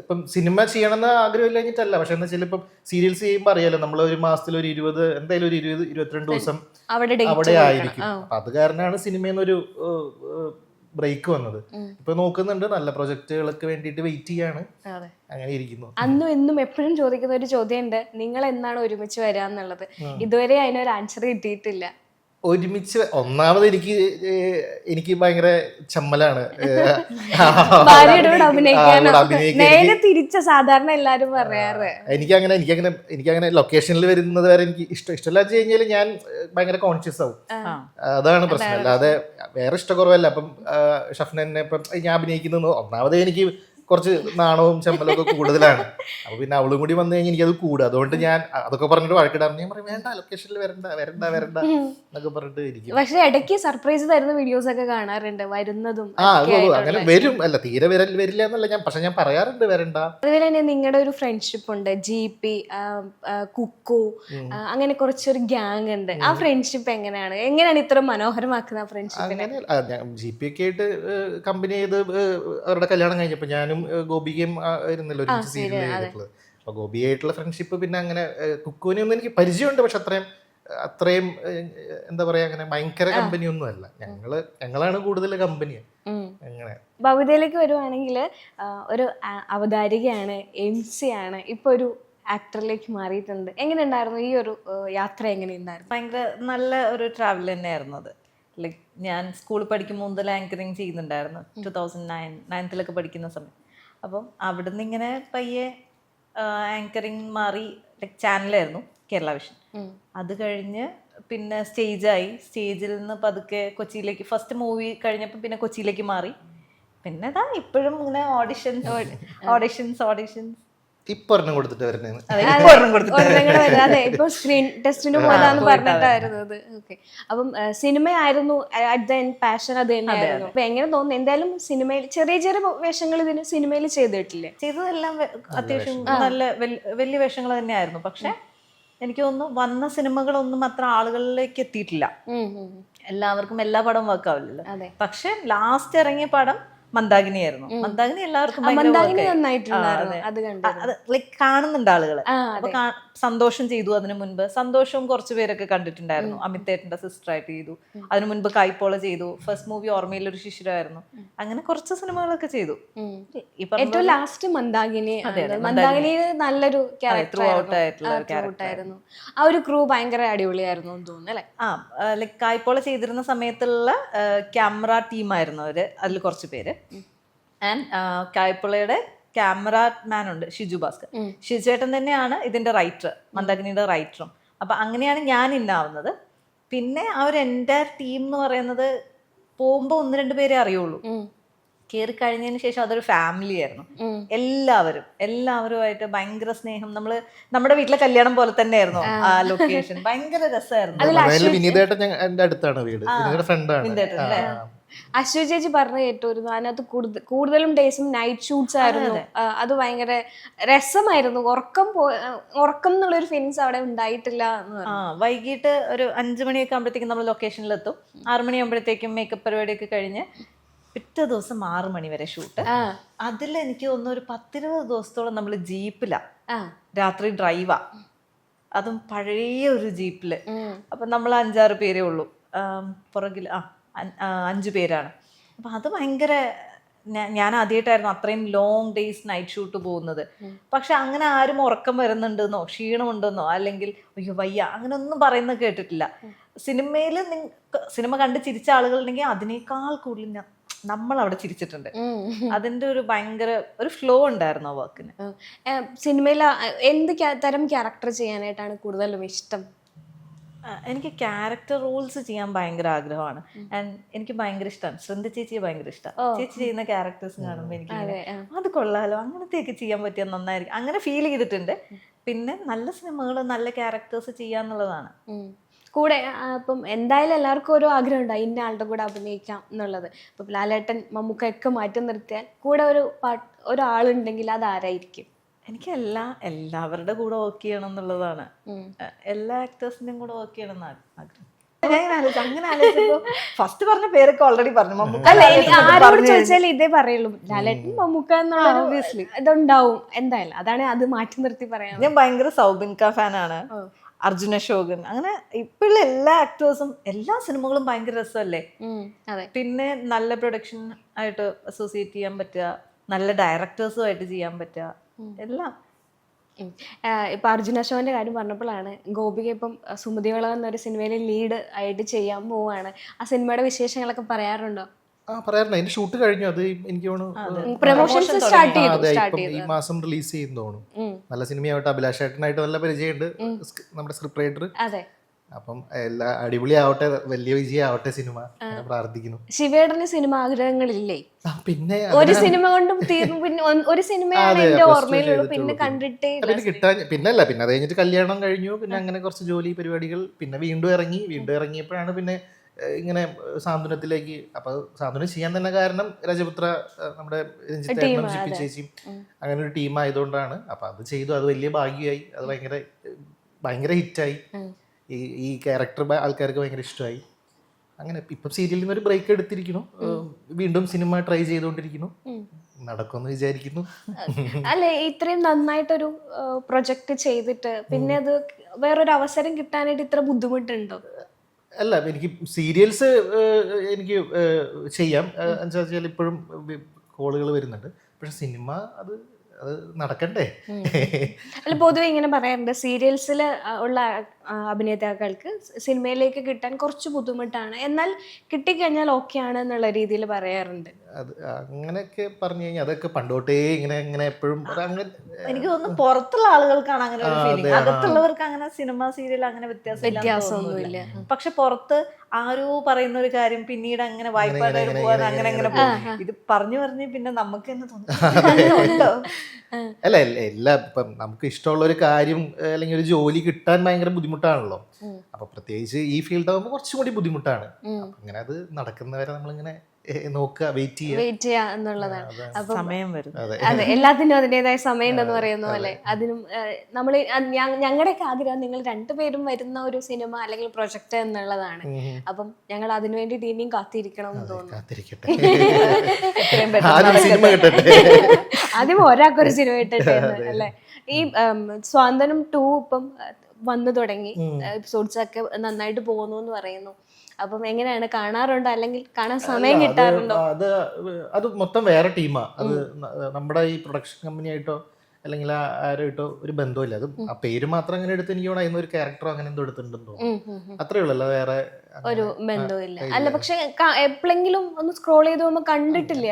ഇപ്പം സിനിമ ചെയ്യണമെന്ന് ആഗ്രഹം കഴിഞ്ഞിട്ടല്ല പക്ഷെ എന്താ വെച്ചാൽ ഇപ്പം സീരിയൽസ് ചെയ്യുമ്പോൾ അറിയാലോ നമ്മൾ ഒരു മാസത്തിൽ ഒരു ഇരുപത് എന്തായാലും ഒരു ഇരുപത് ഇരുപത്തിരണ്ട് ദിവസം അവിടെ ആയിരിക്കും. അപ്പൊ അത് കാരണമാണ് സിനിമയിൽ നിന്നൊരു ബ്രേക്ക് വന്നത്. ഇപ്പൊ നോക്കുന്നുണ്ട് നല്ല പ്രൊജക്ടുകൾക്ക് വേണ്ടിയിട്ട് വെയിറ്റ് ചെയ്യാണ്. അങ്ങനെ ഇരിക്കുന്നു. അന്നും എന്നും എപ്പോഴും ചോദിക്കുന്ന ഒരു ചോദ്യം ഉണ്ട് നിങ്ങൾ എന്നാണ് ഒരുമിച്ച് വരാന്നുള്ളത്? ഇതുവരെ അതിനൊരു ആൻസർ കിട്ടിയിട്ടില്ല. ഒരുമിച്ച് ഒന്നാമത് എനിക്ക് എനിക്ക് ഭയങ്കര ചമ്മലാണ്. നേരെ എനിക്ക് തിരിച്ച സാധാരണ എല്ലാരും പറയാറ്. എനിക്കങ്ങനെ എനിക്കങ്ങനെ എനിക്കങ്ങനെ ലൊക്കേഷനിൽ വരുന്നത് വരെ എനിക്ക് ഇഷ്ടം ഇഷ്ടമല്ല വെച്ച് കഴിഞ്ഞാൽ ഞാൻ ഭയങ്കര കോൺഷ്യസ് ആവും. അതാണ് പ്രശ്നം. അല്ലാതെ വേറെ ഇഷ്ടക്കുറവല്ല. അപ്പം ഷഫ്നെ ഇപ്പം ഞാൻ അഭിനയിക്കുന്നത് ഒന്നാമത് എനിക്ക് കുറച്ച് നാണവും ചമ്മലും ഒക്കെ കൂടുതലാണ്. അപ്പൊ പിന്നെ അവളും കൂടി വന്നു കഴിഞ്ഞാൽ എനിക്കത് കൂടും. അതുകൊണ്ട് ഞാൻ അതൊക്കെ പറഞ്ഞിട്ട് വഴക്കിടാറ് ഞാൻ പറയും വേണ്ട ലൊക്കേഷനിൽ വരണ്ട വരണ്ട വരണ്ട എന്നൊക്കെ പറഞ്ഞിട്ട് ഇരിക്കും. പക്ഷെ ഇടയ്ക്ക് സർപ്രൈസ് തരുന്ന വീഡിയോസ് ഒക്കെ കാണാറുണ്ട്. വരുന്നതും ആ അങ്ങനെ വരും. അല്ല തീരെ വരൽ വരില്ല എന്നല്ല ഞാൻ. പക്ഷെ ഞാൻ പറയാറുണ്ട് വരണ്ട. അതുപോലെ തന്നെ നിങ്ങളുടെ ഒരു ഫ്രണ്ട്ഷിപ്പ് ഉണ്ട്. ജി പി കുക്കു അങ്ങനെ കുറച്ചൊരു ഗ്യാങ് ഉണ്ട്. ആ ഫ്രണ്ട്ഷിപ്പ് എങ്ങനെയാണ്? എങ്ങനെയാണ് ഇത്ര മനോഹരമാക്കുന്ന ആ ഫ്രണ്ട്ഷിപ്പിനെ ജി പി ഒക്കെ ആയിട്ട് കമ്പനി ചെയ്ത് അവരുടെ കല്യാണം കഴിഞ്ഞപ്പോൾ ഞാനും ഗോപികയും ആ, ആയിരുന്നല്ലോ ഒരുമിച്ച് സീരിയൽ ചെയ്തിട്ടുള്ളത്. അപ്പൊ ഗോപിയായിട്ടുള്ള ഫ്രണ്ട്ഷിപ്പ് പിന്നെ അങ്ങനെ കുക്കുവിനെ ഒന്നും എനിക്ക് പരിചയമുണ്ട്. പക്ഷെ അത്രയും അത്രയും എന്താ പറയാ അങ്ങനെ ഭയങ്കര കമ്പനി ഒന്നും അല്ല. ഞങ്ങൾ ഞങ്ങളാണ് കൂടുതൽ കമ്പനി. അങ്ങനെ. ഭവിതയിലേക്ക് വരുവാണെങ്കിൽ ഒരു അവതാരികയാണ് എം സി ആണ് ഇപ്പൊ ഒരു ആക്ടറിലേക്ക് മാറിയിട്ടുണ്ട്. എങ്ങനെ ഉണ്ടായിരുന്നു ഈ ഒരു യാത്ര എങ്ങനെയുണ്ടായിരുന്നു? ഭയങ്കര നല്ല ഒരു ട്രാവൽ തന്നെയായിരുന്നു അത്. ലൈക്ക് ഞാൻ സ്കൂളിൽ പഠിക്കുമ്പോൾ മുതൽ ആങ്കറിങ് ചെയ്യുന്നുണ്ടായിരുന്നു. ടു തൗസൻഡ് നയൻ നയൻത്തിലൊക്കെ പഠിക്കുന്ന സമയം അപ്പം അവിടുന്ന് ഇങ്ങനെ പയ്യെ ആങ്കറിങ് മാറി ചാനലായിരുന്നു കേരള വിഷൻ അത് കഴിഞ്ഞ് പിന്നെ സ്റ്റേജായി സ്റ്റേജിൽ നിന്ന് പതുക്കെ കൊച്ചിയിലേക്ക് ഫസ്റ്റ് മൂവി കഴിഞ്ഞപ്പോൾ പിന്നെ കൊച്ചിയിലേക്ക് മാറി. പിന്നെ ഇതാ ഇപ്പോഴും ഇങ്ങനെ ഓഡിഷൻസ് ഓഡിഷൻസ് ഓഡിഷൻസ് ഇപ്പൊ ഒരെണ്ണം കൊടുത്തിട്ട് വരുന്നത് ഒരെണ്ണം കൊടുത്തിട്ട്. ഇപ്പൊ സ്ക്രീൻ ടെസ്റ്റിന് പോകാന്ന് പറഞ്ഞിട്ടായിരുന്നു അത്. ഓക്കെ അപ്പം സിനിമയായിരുന്നു അറ്റ് ദ എൻഡ് പാഷൻ അത് തന്നെയായിരുന്നു. അപ്പൊ എങ്ങനെ തോന്നുന്നു? എന്തായാലും സിനിമയിൽ ചെറിയ ചെറിയ വേഷങ്ങൾ ഇതിന് സിനിമയിൽ ചെയ്തിട്ടില്ലേ? ചെയ്തതെല്ലാം അത്യാവശ്യം നല്ല വലിയ വേഷങ്ങൾ തന്നെയായിരുന്നു. പക്ഷെ എനിക്ക് തോന്നുന്നു വന്ന സിനിമകളൊന്നും അത്ര ആളുകളിലേക്ക് എത്തിയിട്ടില്ല. എല്ലാവർക്കും എല്ലാ പടവും വർക്കാവില്ലല്ലോ പക്ഷെ ലാസ്റ്റ് ഇറങ്ങിയ പടം മന്ദാകിനി ആയിരുന്നു മന്ദാകിനി എല്ലാവർക്കും അതെ. ലൈക്ക് കാണുന്നുണ്ട് ആളുകൾ. അപ്പൊ സന്തോഷം ചെയ്തു അതിനു മുൻപ്. സന്തോഷവും കുറച്ച് പേരൊക്കെ കണ്ടിട്ടുണ്ടായിരുന്നു. അമിതേട്ടന്റെ സിസ്റ്റർ ആയിട്ട് ചെയ്തു. അതിനു മുൻപ് കൈപ്പോള ചെയ്തു. ഫസ്റ്റ് മൂവി ഓർമ്മയിൽ ഒരു ശിശിരമായിരുന്നു അങ്ങനെ കുറച്ച് സിനിമകളൊക്കെ ചെയ്തു. ഏറ്റവും ലാസ്റ്റ് മന്ദാകിനി മന്ദാഗിനി മന്ദാകിനി. നല്ലൊരു ക്യാരക്ടർ ആയിരുന്നു. ആ ഒരു ക്രൂ ഭയങ്കര അടിപൊളിയായിരുന്നു തോന്നുന്നു അല്ലേ? ആ ലൈക്ക് കായ്പോള ചെയ്തിരുന്ന സമയത്തുള്ള ക്യാമറ ടീമായിരുന്നു അവർ അതിൽ കുറച്ച് പേര്. ആൻഡ് കായ്പിളയുടെ ക്യാമറാമാൻ ഉണ്ട് ഷിജു ഭാസ്കർ. ഷിജുവേട്ടൻ തന്നെയാണ് ഇതിന്റെ റൈറ്റർ മന്ദാകിനിയുടെ റൈറ്ററും അപ്പൊ അങ്ങനെയാണ് ഞാൻ ഇന്നാവുന്നത്. പിന്നെ ആ ഒരു എന്റെ ടീം എന്ന് പറയുന്നത് പോകുമ്പോൾ ഒന്ന് രണ്ട് പേരെ അറിയുള്ളൂ. കയറി കഴിഞ്ഞതിന് ശേഷം അതൊരു ഫാമിലി ആയിരുന്നു. എല്ലാവരും എല്ലാവരുമായിട്ട് ഭയങ്കര സ്നേഹം. നമ്മൾ നമ്മുടെ വീട്ടിലെ കല്യാണം പോലെ തന്നെയായിരുന്നു ആ. ലൊക്കേഷൻ ഭയങ്കര രസമായിരുന്നു അതായത് വിനീതേട്ടൻ എന്റെ അടുത്താണ് വീട്. ഫ്രണ്ടാണ്? അശ്വ ചേച്ചി പറഞ്ഞ ഏറ്റവും ഒരു അതിനകത്ത് കൂടുതൽ കൂടുതലും ഡേയ്സും നൈറ്റ് ഷൂട്ട്സ് ആയിരുന്നു. അത് ഭയങ്കര രസമായിരുന്നു. ഉറക്കം പോ ഉറക്കം എന്നുള്ളൊരു ഫീലിങ്സ് അവിടെ ഉണ്ടായിട്ടില്ല വൈകിട്ട് ഒരു അഞ്ചു മണിയൊക്കെ ആകുമ്പോഴത്തേക്കും നമ്മൾ ലൊക്കേഷനിലെത്തും ആറു മണിയാകുമ്പോഴത്തേക്കും മേക്കപ്പ് പരിപാടിയൊക്കെ കഴിഞ്ഞ് പിറ്റേ ദിവസം ആറു മണി വരെ ഷൂട്ട് അതിൽ എനിക്ക് തോന്നുന്നു ഒരു പത്തിരുപത് ദിവസത്തോളം നമ്മൾ ജീപ്പിലാ. രാത്രി ഡ്രൈവാ അതും പഴയ ഒരു ജീപ്പിൽ. അപ്പൊ നമ്മൾ അഞ്ചാറ് പേരേ ഉള്ളൂ. പുറകിൽ ആ, അഞ്ച് പേരാണ്. അപ്പം അത് ഭയങ്കര ഞാൻ ആദ്യമായിട്ടായിരുന്നു അത്രയും ലോങ് ഡേയ്സ് നൈറ്റ് ഷൂട്ട് പോകുന്നത്. പക്ഷെ അങ്ങനെ ആരും ഉറക്കം വരുന്നുണ്ടെന്നോ ക്ഷീണമുണ്ടെന്നോ അല്ലെങ്കിൽ അയ്യോ വയ്യ അങ്ങനെ ഒന്നും പറയുന്നത് കേട്ടിട്ടില്ല. സിനിമയിൽ സിനിമ കണ്ട് ചിരിച്ച ആളുകളുണ്ടെങ്കിൽ അതിനേക്കാൾ കൂടുതൽ നമ്മൾ അവിടെ ചിരിച്ചിട്ടുണ്ട്. അതിന്റെ ഒരു ഭയങ്കര ഒരു ഫ്ലോ ഉണ്ടായിരുന്നു ആ വർക്കിന് സിനിമയിൽ എന്ത് തരം ക്യാരക്ടർ ചെയ്യാനായിട്ടാണ് കൂടുതലും ഇഷ്ടം? എനിക്ക് ക്യാരക്ടർ റോൾസ് ചെയ്യാൻ ഭയങ്കര ആഗ്രഹമാണ്. ആൻഡ് എനിക്ക് ഭയങ്കര ഇഷ്ടമാണ് ശ്രദ്ധ ചേച്ചിയെ ഭയങ്കര ഇഷ്ടമാണ് ചേച്ചി ചെയ്യുന്ന ക്യാരക്ടേഴ്സ് കാണുമ്പോൾ എനിക്ക് അത് കൊള്ളാലോ അങ്ങനത്തെയൊക്കെ ചെയ്യാൻ പറ്റിയാൽ നന്നായിരിക്കും. അങ്ങനെ ഫീൽ ചെയ്തിട്ടുണ്ട്. പിന്നെ നല്ല സിനിമകൾ നല്ല ക്യാരക്ടേഴ്സ് ചെയ്യാന്നുള്ളതാണ്. കൂടെ അപ്പം എന്തായാലും എല്ലാവർക്കും ഓരോ ആഗ്രഹം ഉണ്ടാവും ഇന്ന ആളുടെ കൂടെ അഭിനയിക്കാം എന്നുള്ളത്. ഇപ്പം ലാലേട്ടൻ മമ്മൂക്കയൊക്കെ മാറ്റി നിർത്തിയാൽ കൂടെ ഒരു പാട്ട് ഒരാളുണ്ടെങ്കിൽ അത് ആരായിരിക്കും എനിക്ക് എല്ലാ എല്ലാവരുടെ കൂടെ വർക്ക് ചെയ്യണം എന്നുള്ളതാണ് എല്ലാ ആക്ടേഴ്സിന്റെയും കൂടെ വർക്ക് ചെയ്യണം എന്ന് ആഗ്രഹം അങ്ങനെ ആലോചിച്ചപ്പോ ഫസ്റ്റ് പറഞ്ഞ പേരൊക്കെ ഓൾറെഡി പറഞ്ഞു ആരോട് ചോദിച്ചാലും ഇതേ പറയുള്ളൂ. ലാലേട്ടൻ മമ്മൂക്ക എന്നുള്ള ഇതുണ്ടാവും. എന്തായാലും അതാണ് അത് മാറ്റി നിർത്തി പറയാൻ ഞാൻ ഭയങ്കര സൗബിൻക ഫാനാണ്. അർജുന അശോകൻ അങ്ങനെ ഇപ്പോഴുള്ള എല്ലാ ആക്ടേഴ്സും എല്ലാ സിനിമകളും ഭയങ്കര രസമല്ലേ? പിന്നെ നല്ല പ്രൊഡക്ഷൻ ആയിട്ട് അസോസിയേറ്റ് ചെയ്യാൻ പറ്റുക നല്ല ഡയറക്ടേഴ്സുമായിട്ട് ചെയ്യാൻ പറ്റുക. എല്ലാം. ഇപ്പൊ അർജുന അശോകന്റെ കാര്യം പറഞ്ഞപ്പോഴാണ് ഗോപിക ഇപ്പം സുമതിവള എന്നൊരു സിനിമയിൽ ലീഡ് ആയിട്ട് ചെയ്യാൻ പോവാണ്. ആ സിനിമയുടെ വിശേഷങ്ങളൊക്കെ പറയാറുണ്ടോ? ആ പറയാറുണ്ട് അതിന്റെ ഷൂട്ട് കഴിഞ്ഞു. അത് എനിക്ക് തോന്നുന്നു പ്രൊമോഷൻസ് സ്റ്റാർട്ട് ചെയ്തു സ്റ്റാർട്ട് ഇപ്പം ഈ മാസം റിലീസ് ചെയ്യുന്നു തോന്നുന്നു. നല്ല സിനിമയാവട്ടെ. അഭിലാഷ് ഏട്ടനായിട്ട് നല്ല പരിചയമുണ്ട്. നമ്മുടെ സ്ക്രിപ്റ്റ് റൈറ്റർ അതെ. അപ്പം എല്ലാ അടിപൊളിയാവട്ടെ വലിയ വിജയമാവട്ടെ സിനിമ. പ്രാർത്ഥിക്കുന്നു. ശിവേടന് സിനിമ ആഗ്രഹങ്ങളില്ലേ? പിന്നെ ഒരു സിനിമ കൊണ്ടും തീർന്നു പിന്നെ ഒരു സിനിമയാണ് എന്റെ ഓർമ്മയിലുള്ളൂ പിന്നെ കണ്ടിട്ട് പിന്നെ കിട്ടാൻ പിന്നെ അല്ല പിന്നെ അത് കഴിഞ്ഞിട്ട് കല്യാണം കഴിഞ്ഞു. പിന്നെ അങ്ങനെ കുറച്ച് ജോലി പരിപാടികൾ പിന്നെ വീണ്ടും ഇറങ്ങി വീണ്ടും ഇറങ്ങിയപ്പോഴാണ് പിന്നെ ഇങ്ങനെ സാന്ത്വനത്തിലേക്ക് അപ്പൊ സാന്ത്വനം ചെയ്യാൻ തന്നെ കാരണം രജപുത്ര നമ്മുടെ രഞ്ജിത്തേട്ടനും ജിപ്പി ചേച്ചിയും അങ്ങനെ ഒരു ടീം ആയതുകൊണ്ടാണ് അപ്പൊ അത് ചെയ്തു അത് വലിയ ഭാഗ്യമായി. അത് ഭയങ്കര ഭയങ്കര ഹിറ്റായി. ഈ ഈ ക്യാരക്ടർ ആൾക്കാർക്ക് ഭയങ്കര ഇഷ്ടമായി. അങ്ങനെ ഇപ്പം സീരിയലിൽ നിന്ന് ഒരു ബ്രേക്ക് എടുത്തിരിക്കുന്നു. വീണ്ടും സിനിമ ട്രൈ ചെയ്തുകൊണ്ടിരിക്കുന്നു. നടക്കുമെന്ന് വിചാരിക്കുന്നു. അല്ലെ ഇത്രയും നന്നായിട്ടൊരു പ്രൊജക്ട് ചെയ്തിട്ട് പിന്നെ അത് വേറൊരു അവസരം കിട്ടാനായിട്ട് ഇത്ര ബുദ്ധിമുട്ടുണ്ടോ? അല്ല എനിക്ക് സീരിയൽസ് എനിക്ക് ചെയ്യാം. എന്താ എന്ന് വെച്ചാൽ ഇപ്പോഴും കോളുകൾ വരുന്നുണ്ട്. പക്ഷെ സിനിമ അത് അത് നടക്കണ്ടേ? അല്ല പൊതുവെ ഇങ്ങനെ പറയാറുണ്ട്. സീരിയൽസിൽ ഉള്ള അഭിനേതാക്കൾക്ക് സിനിമയിലേക്ക് കിട്ടാൻ കുറച്ച് ബുദ്ധിമുട്ടാണ്. എന്നാൽ കിട്ടിക്കഴിഞ്ഞാൽ ഓക്കെ ആണ് എന്നുള്ള രീതിയിൽ പറയാറുണ്ട്. അത് അങ്ങനെയൊക്കെ പറഞ്ഞു കഴിഞ്ഞാൽ അതൊക്കെ പണ്ടോട്ടേ ഇങ്ങനെ ഇങ്ങനെ എപ്പോഴും എനിക്ക് തോന്നുന്നു പുറത്തുള്ള ആളുകൾക്കാണ് അങ്ങനെ ഒരു ഫീലിംഗ് അകത്തുള്ളവർക്ക് അങ്ങനെ സിനിമ സീരിയൽ അങ്ങനെ വ്യത്യാസം വ്യത്യാസമൊന്നുമില്ല. പക്ഷെ പുറത്ത് ആരോ പറയുന്ന ഒരു കാര്യം പിന്നീട് അങ്ങനെ പോകാൻ അങ്ങനെ അങ്ങനെ ഇങ്ങനെ പോകും. ഇത് പറഞ്ഞു പറഞ്ഞ് പിന്നെ നമുക്ക് തന്നെ തോന്നുന്നു? അല്ല അല്ല എല്ലാ ഇപ്പം നമുക്ക് ഇഷ്ടമുള്ള ഒരു കാര്യം അല്ലെങ്കിൽ ഒരു ജോലി കിട്ടാൻ ഭയങ്കര ബുദ്ധിമുട്ടാണല്ലോ. അപ്പൊ പ്രത്യേകിച്ച് ഈ ഫീൽഡ് ആകുമ്പോൾ കുറച്ചും കൂടി ബുദ്ധിമുട്ടാണ്. അങ്ങനെ അത് നടക്കുന്നവരെ നമ്മളിങ്ങനെ നോക്കുക വെയിറ്റ് ചെയ്യുക. വെയിറ്റ് ചെയ്യുക എന്നുള്ളതാണ്. അപ്പം സമയം വരും. അതെ. എല്ലാത്തിനും അതിന്റെതായ സമയം ഉണ്ടെന്ന് പറയുന്ന പോലെ അതിനും നമ്മൾ ഞങ്ങളുടെയൊക്കെ ആഗ്രഹം നിങ്ങൾ രണ്ടുപേരും വരുന്ന ഒരു സിനിമ അല്ലെങ്കിൽ പ്രൊജക്ട് എന്നുള്ളതാണ്. അപ്പം ഞങ്ങൾ അതിനു വേണ്ടിയിട്ട് ഇനിയും കാത്തിരിക്കണം എന്ന് തോന്നുന്നു. കാത്തിരിക്കട്ടെ. ആദ്യം സിനിമ കിട്ടട്ടെ. ആദ്യം ഒരാൾക്കൊരു സിനിമ ഇട്ടിട്ട് എന്ന് അല്ലേ? ഈ സ്വാന്തനം ടു ഇപ്പം വന്നു തുടങ്ങി. എപ്പിസോഡ്സ് ഒക്കെ നന്നായിട്ട് പോകുന്നു എന്ന് പറയുന്നു. അപ്പം എങ്ങനെയാണ്? കാണാറുണ്ടോ? അല്ലെങ്കിൽ കാണാൻ സമയം കിട്ടാറുണ്ടോ? അത് അത് മൊത്തം വേറെ ടീമാ. അത് നമ്മുടെ ഈ പ്രൊഡക്ഷൻ കമ്പനി ആയിട്ടോ അല്ലെങ്കിൽ ആ ആരുമായിട്ടോ ഒരു ബന്ധമില്ല അത് ആ പേര് മാത്രം അങ്ങനെ എടുത്ത് എനിക്ക് അതിന് ഒരു ക്യാരക്ടറോ അങ്ങനെ എന്തോ എടുത്തിട്ടുണ്ടോ. അത്രേ ഉള്ളല്ലോ വേറെ ഒരു ബന്ധവുമില്ല. അല്ല പക്ഷെ എപ്പോഴെങ്കിലും ഒന്ന് സ്ക്രോൾ ചെയ്ത് പോകുമ്പോ കണ്ടിട്ടില്ല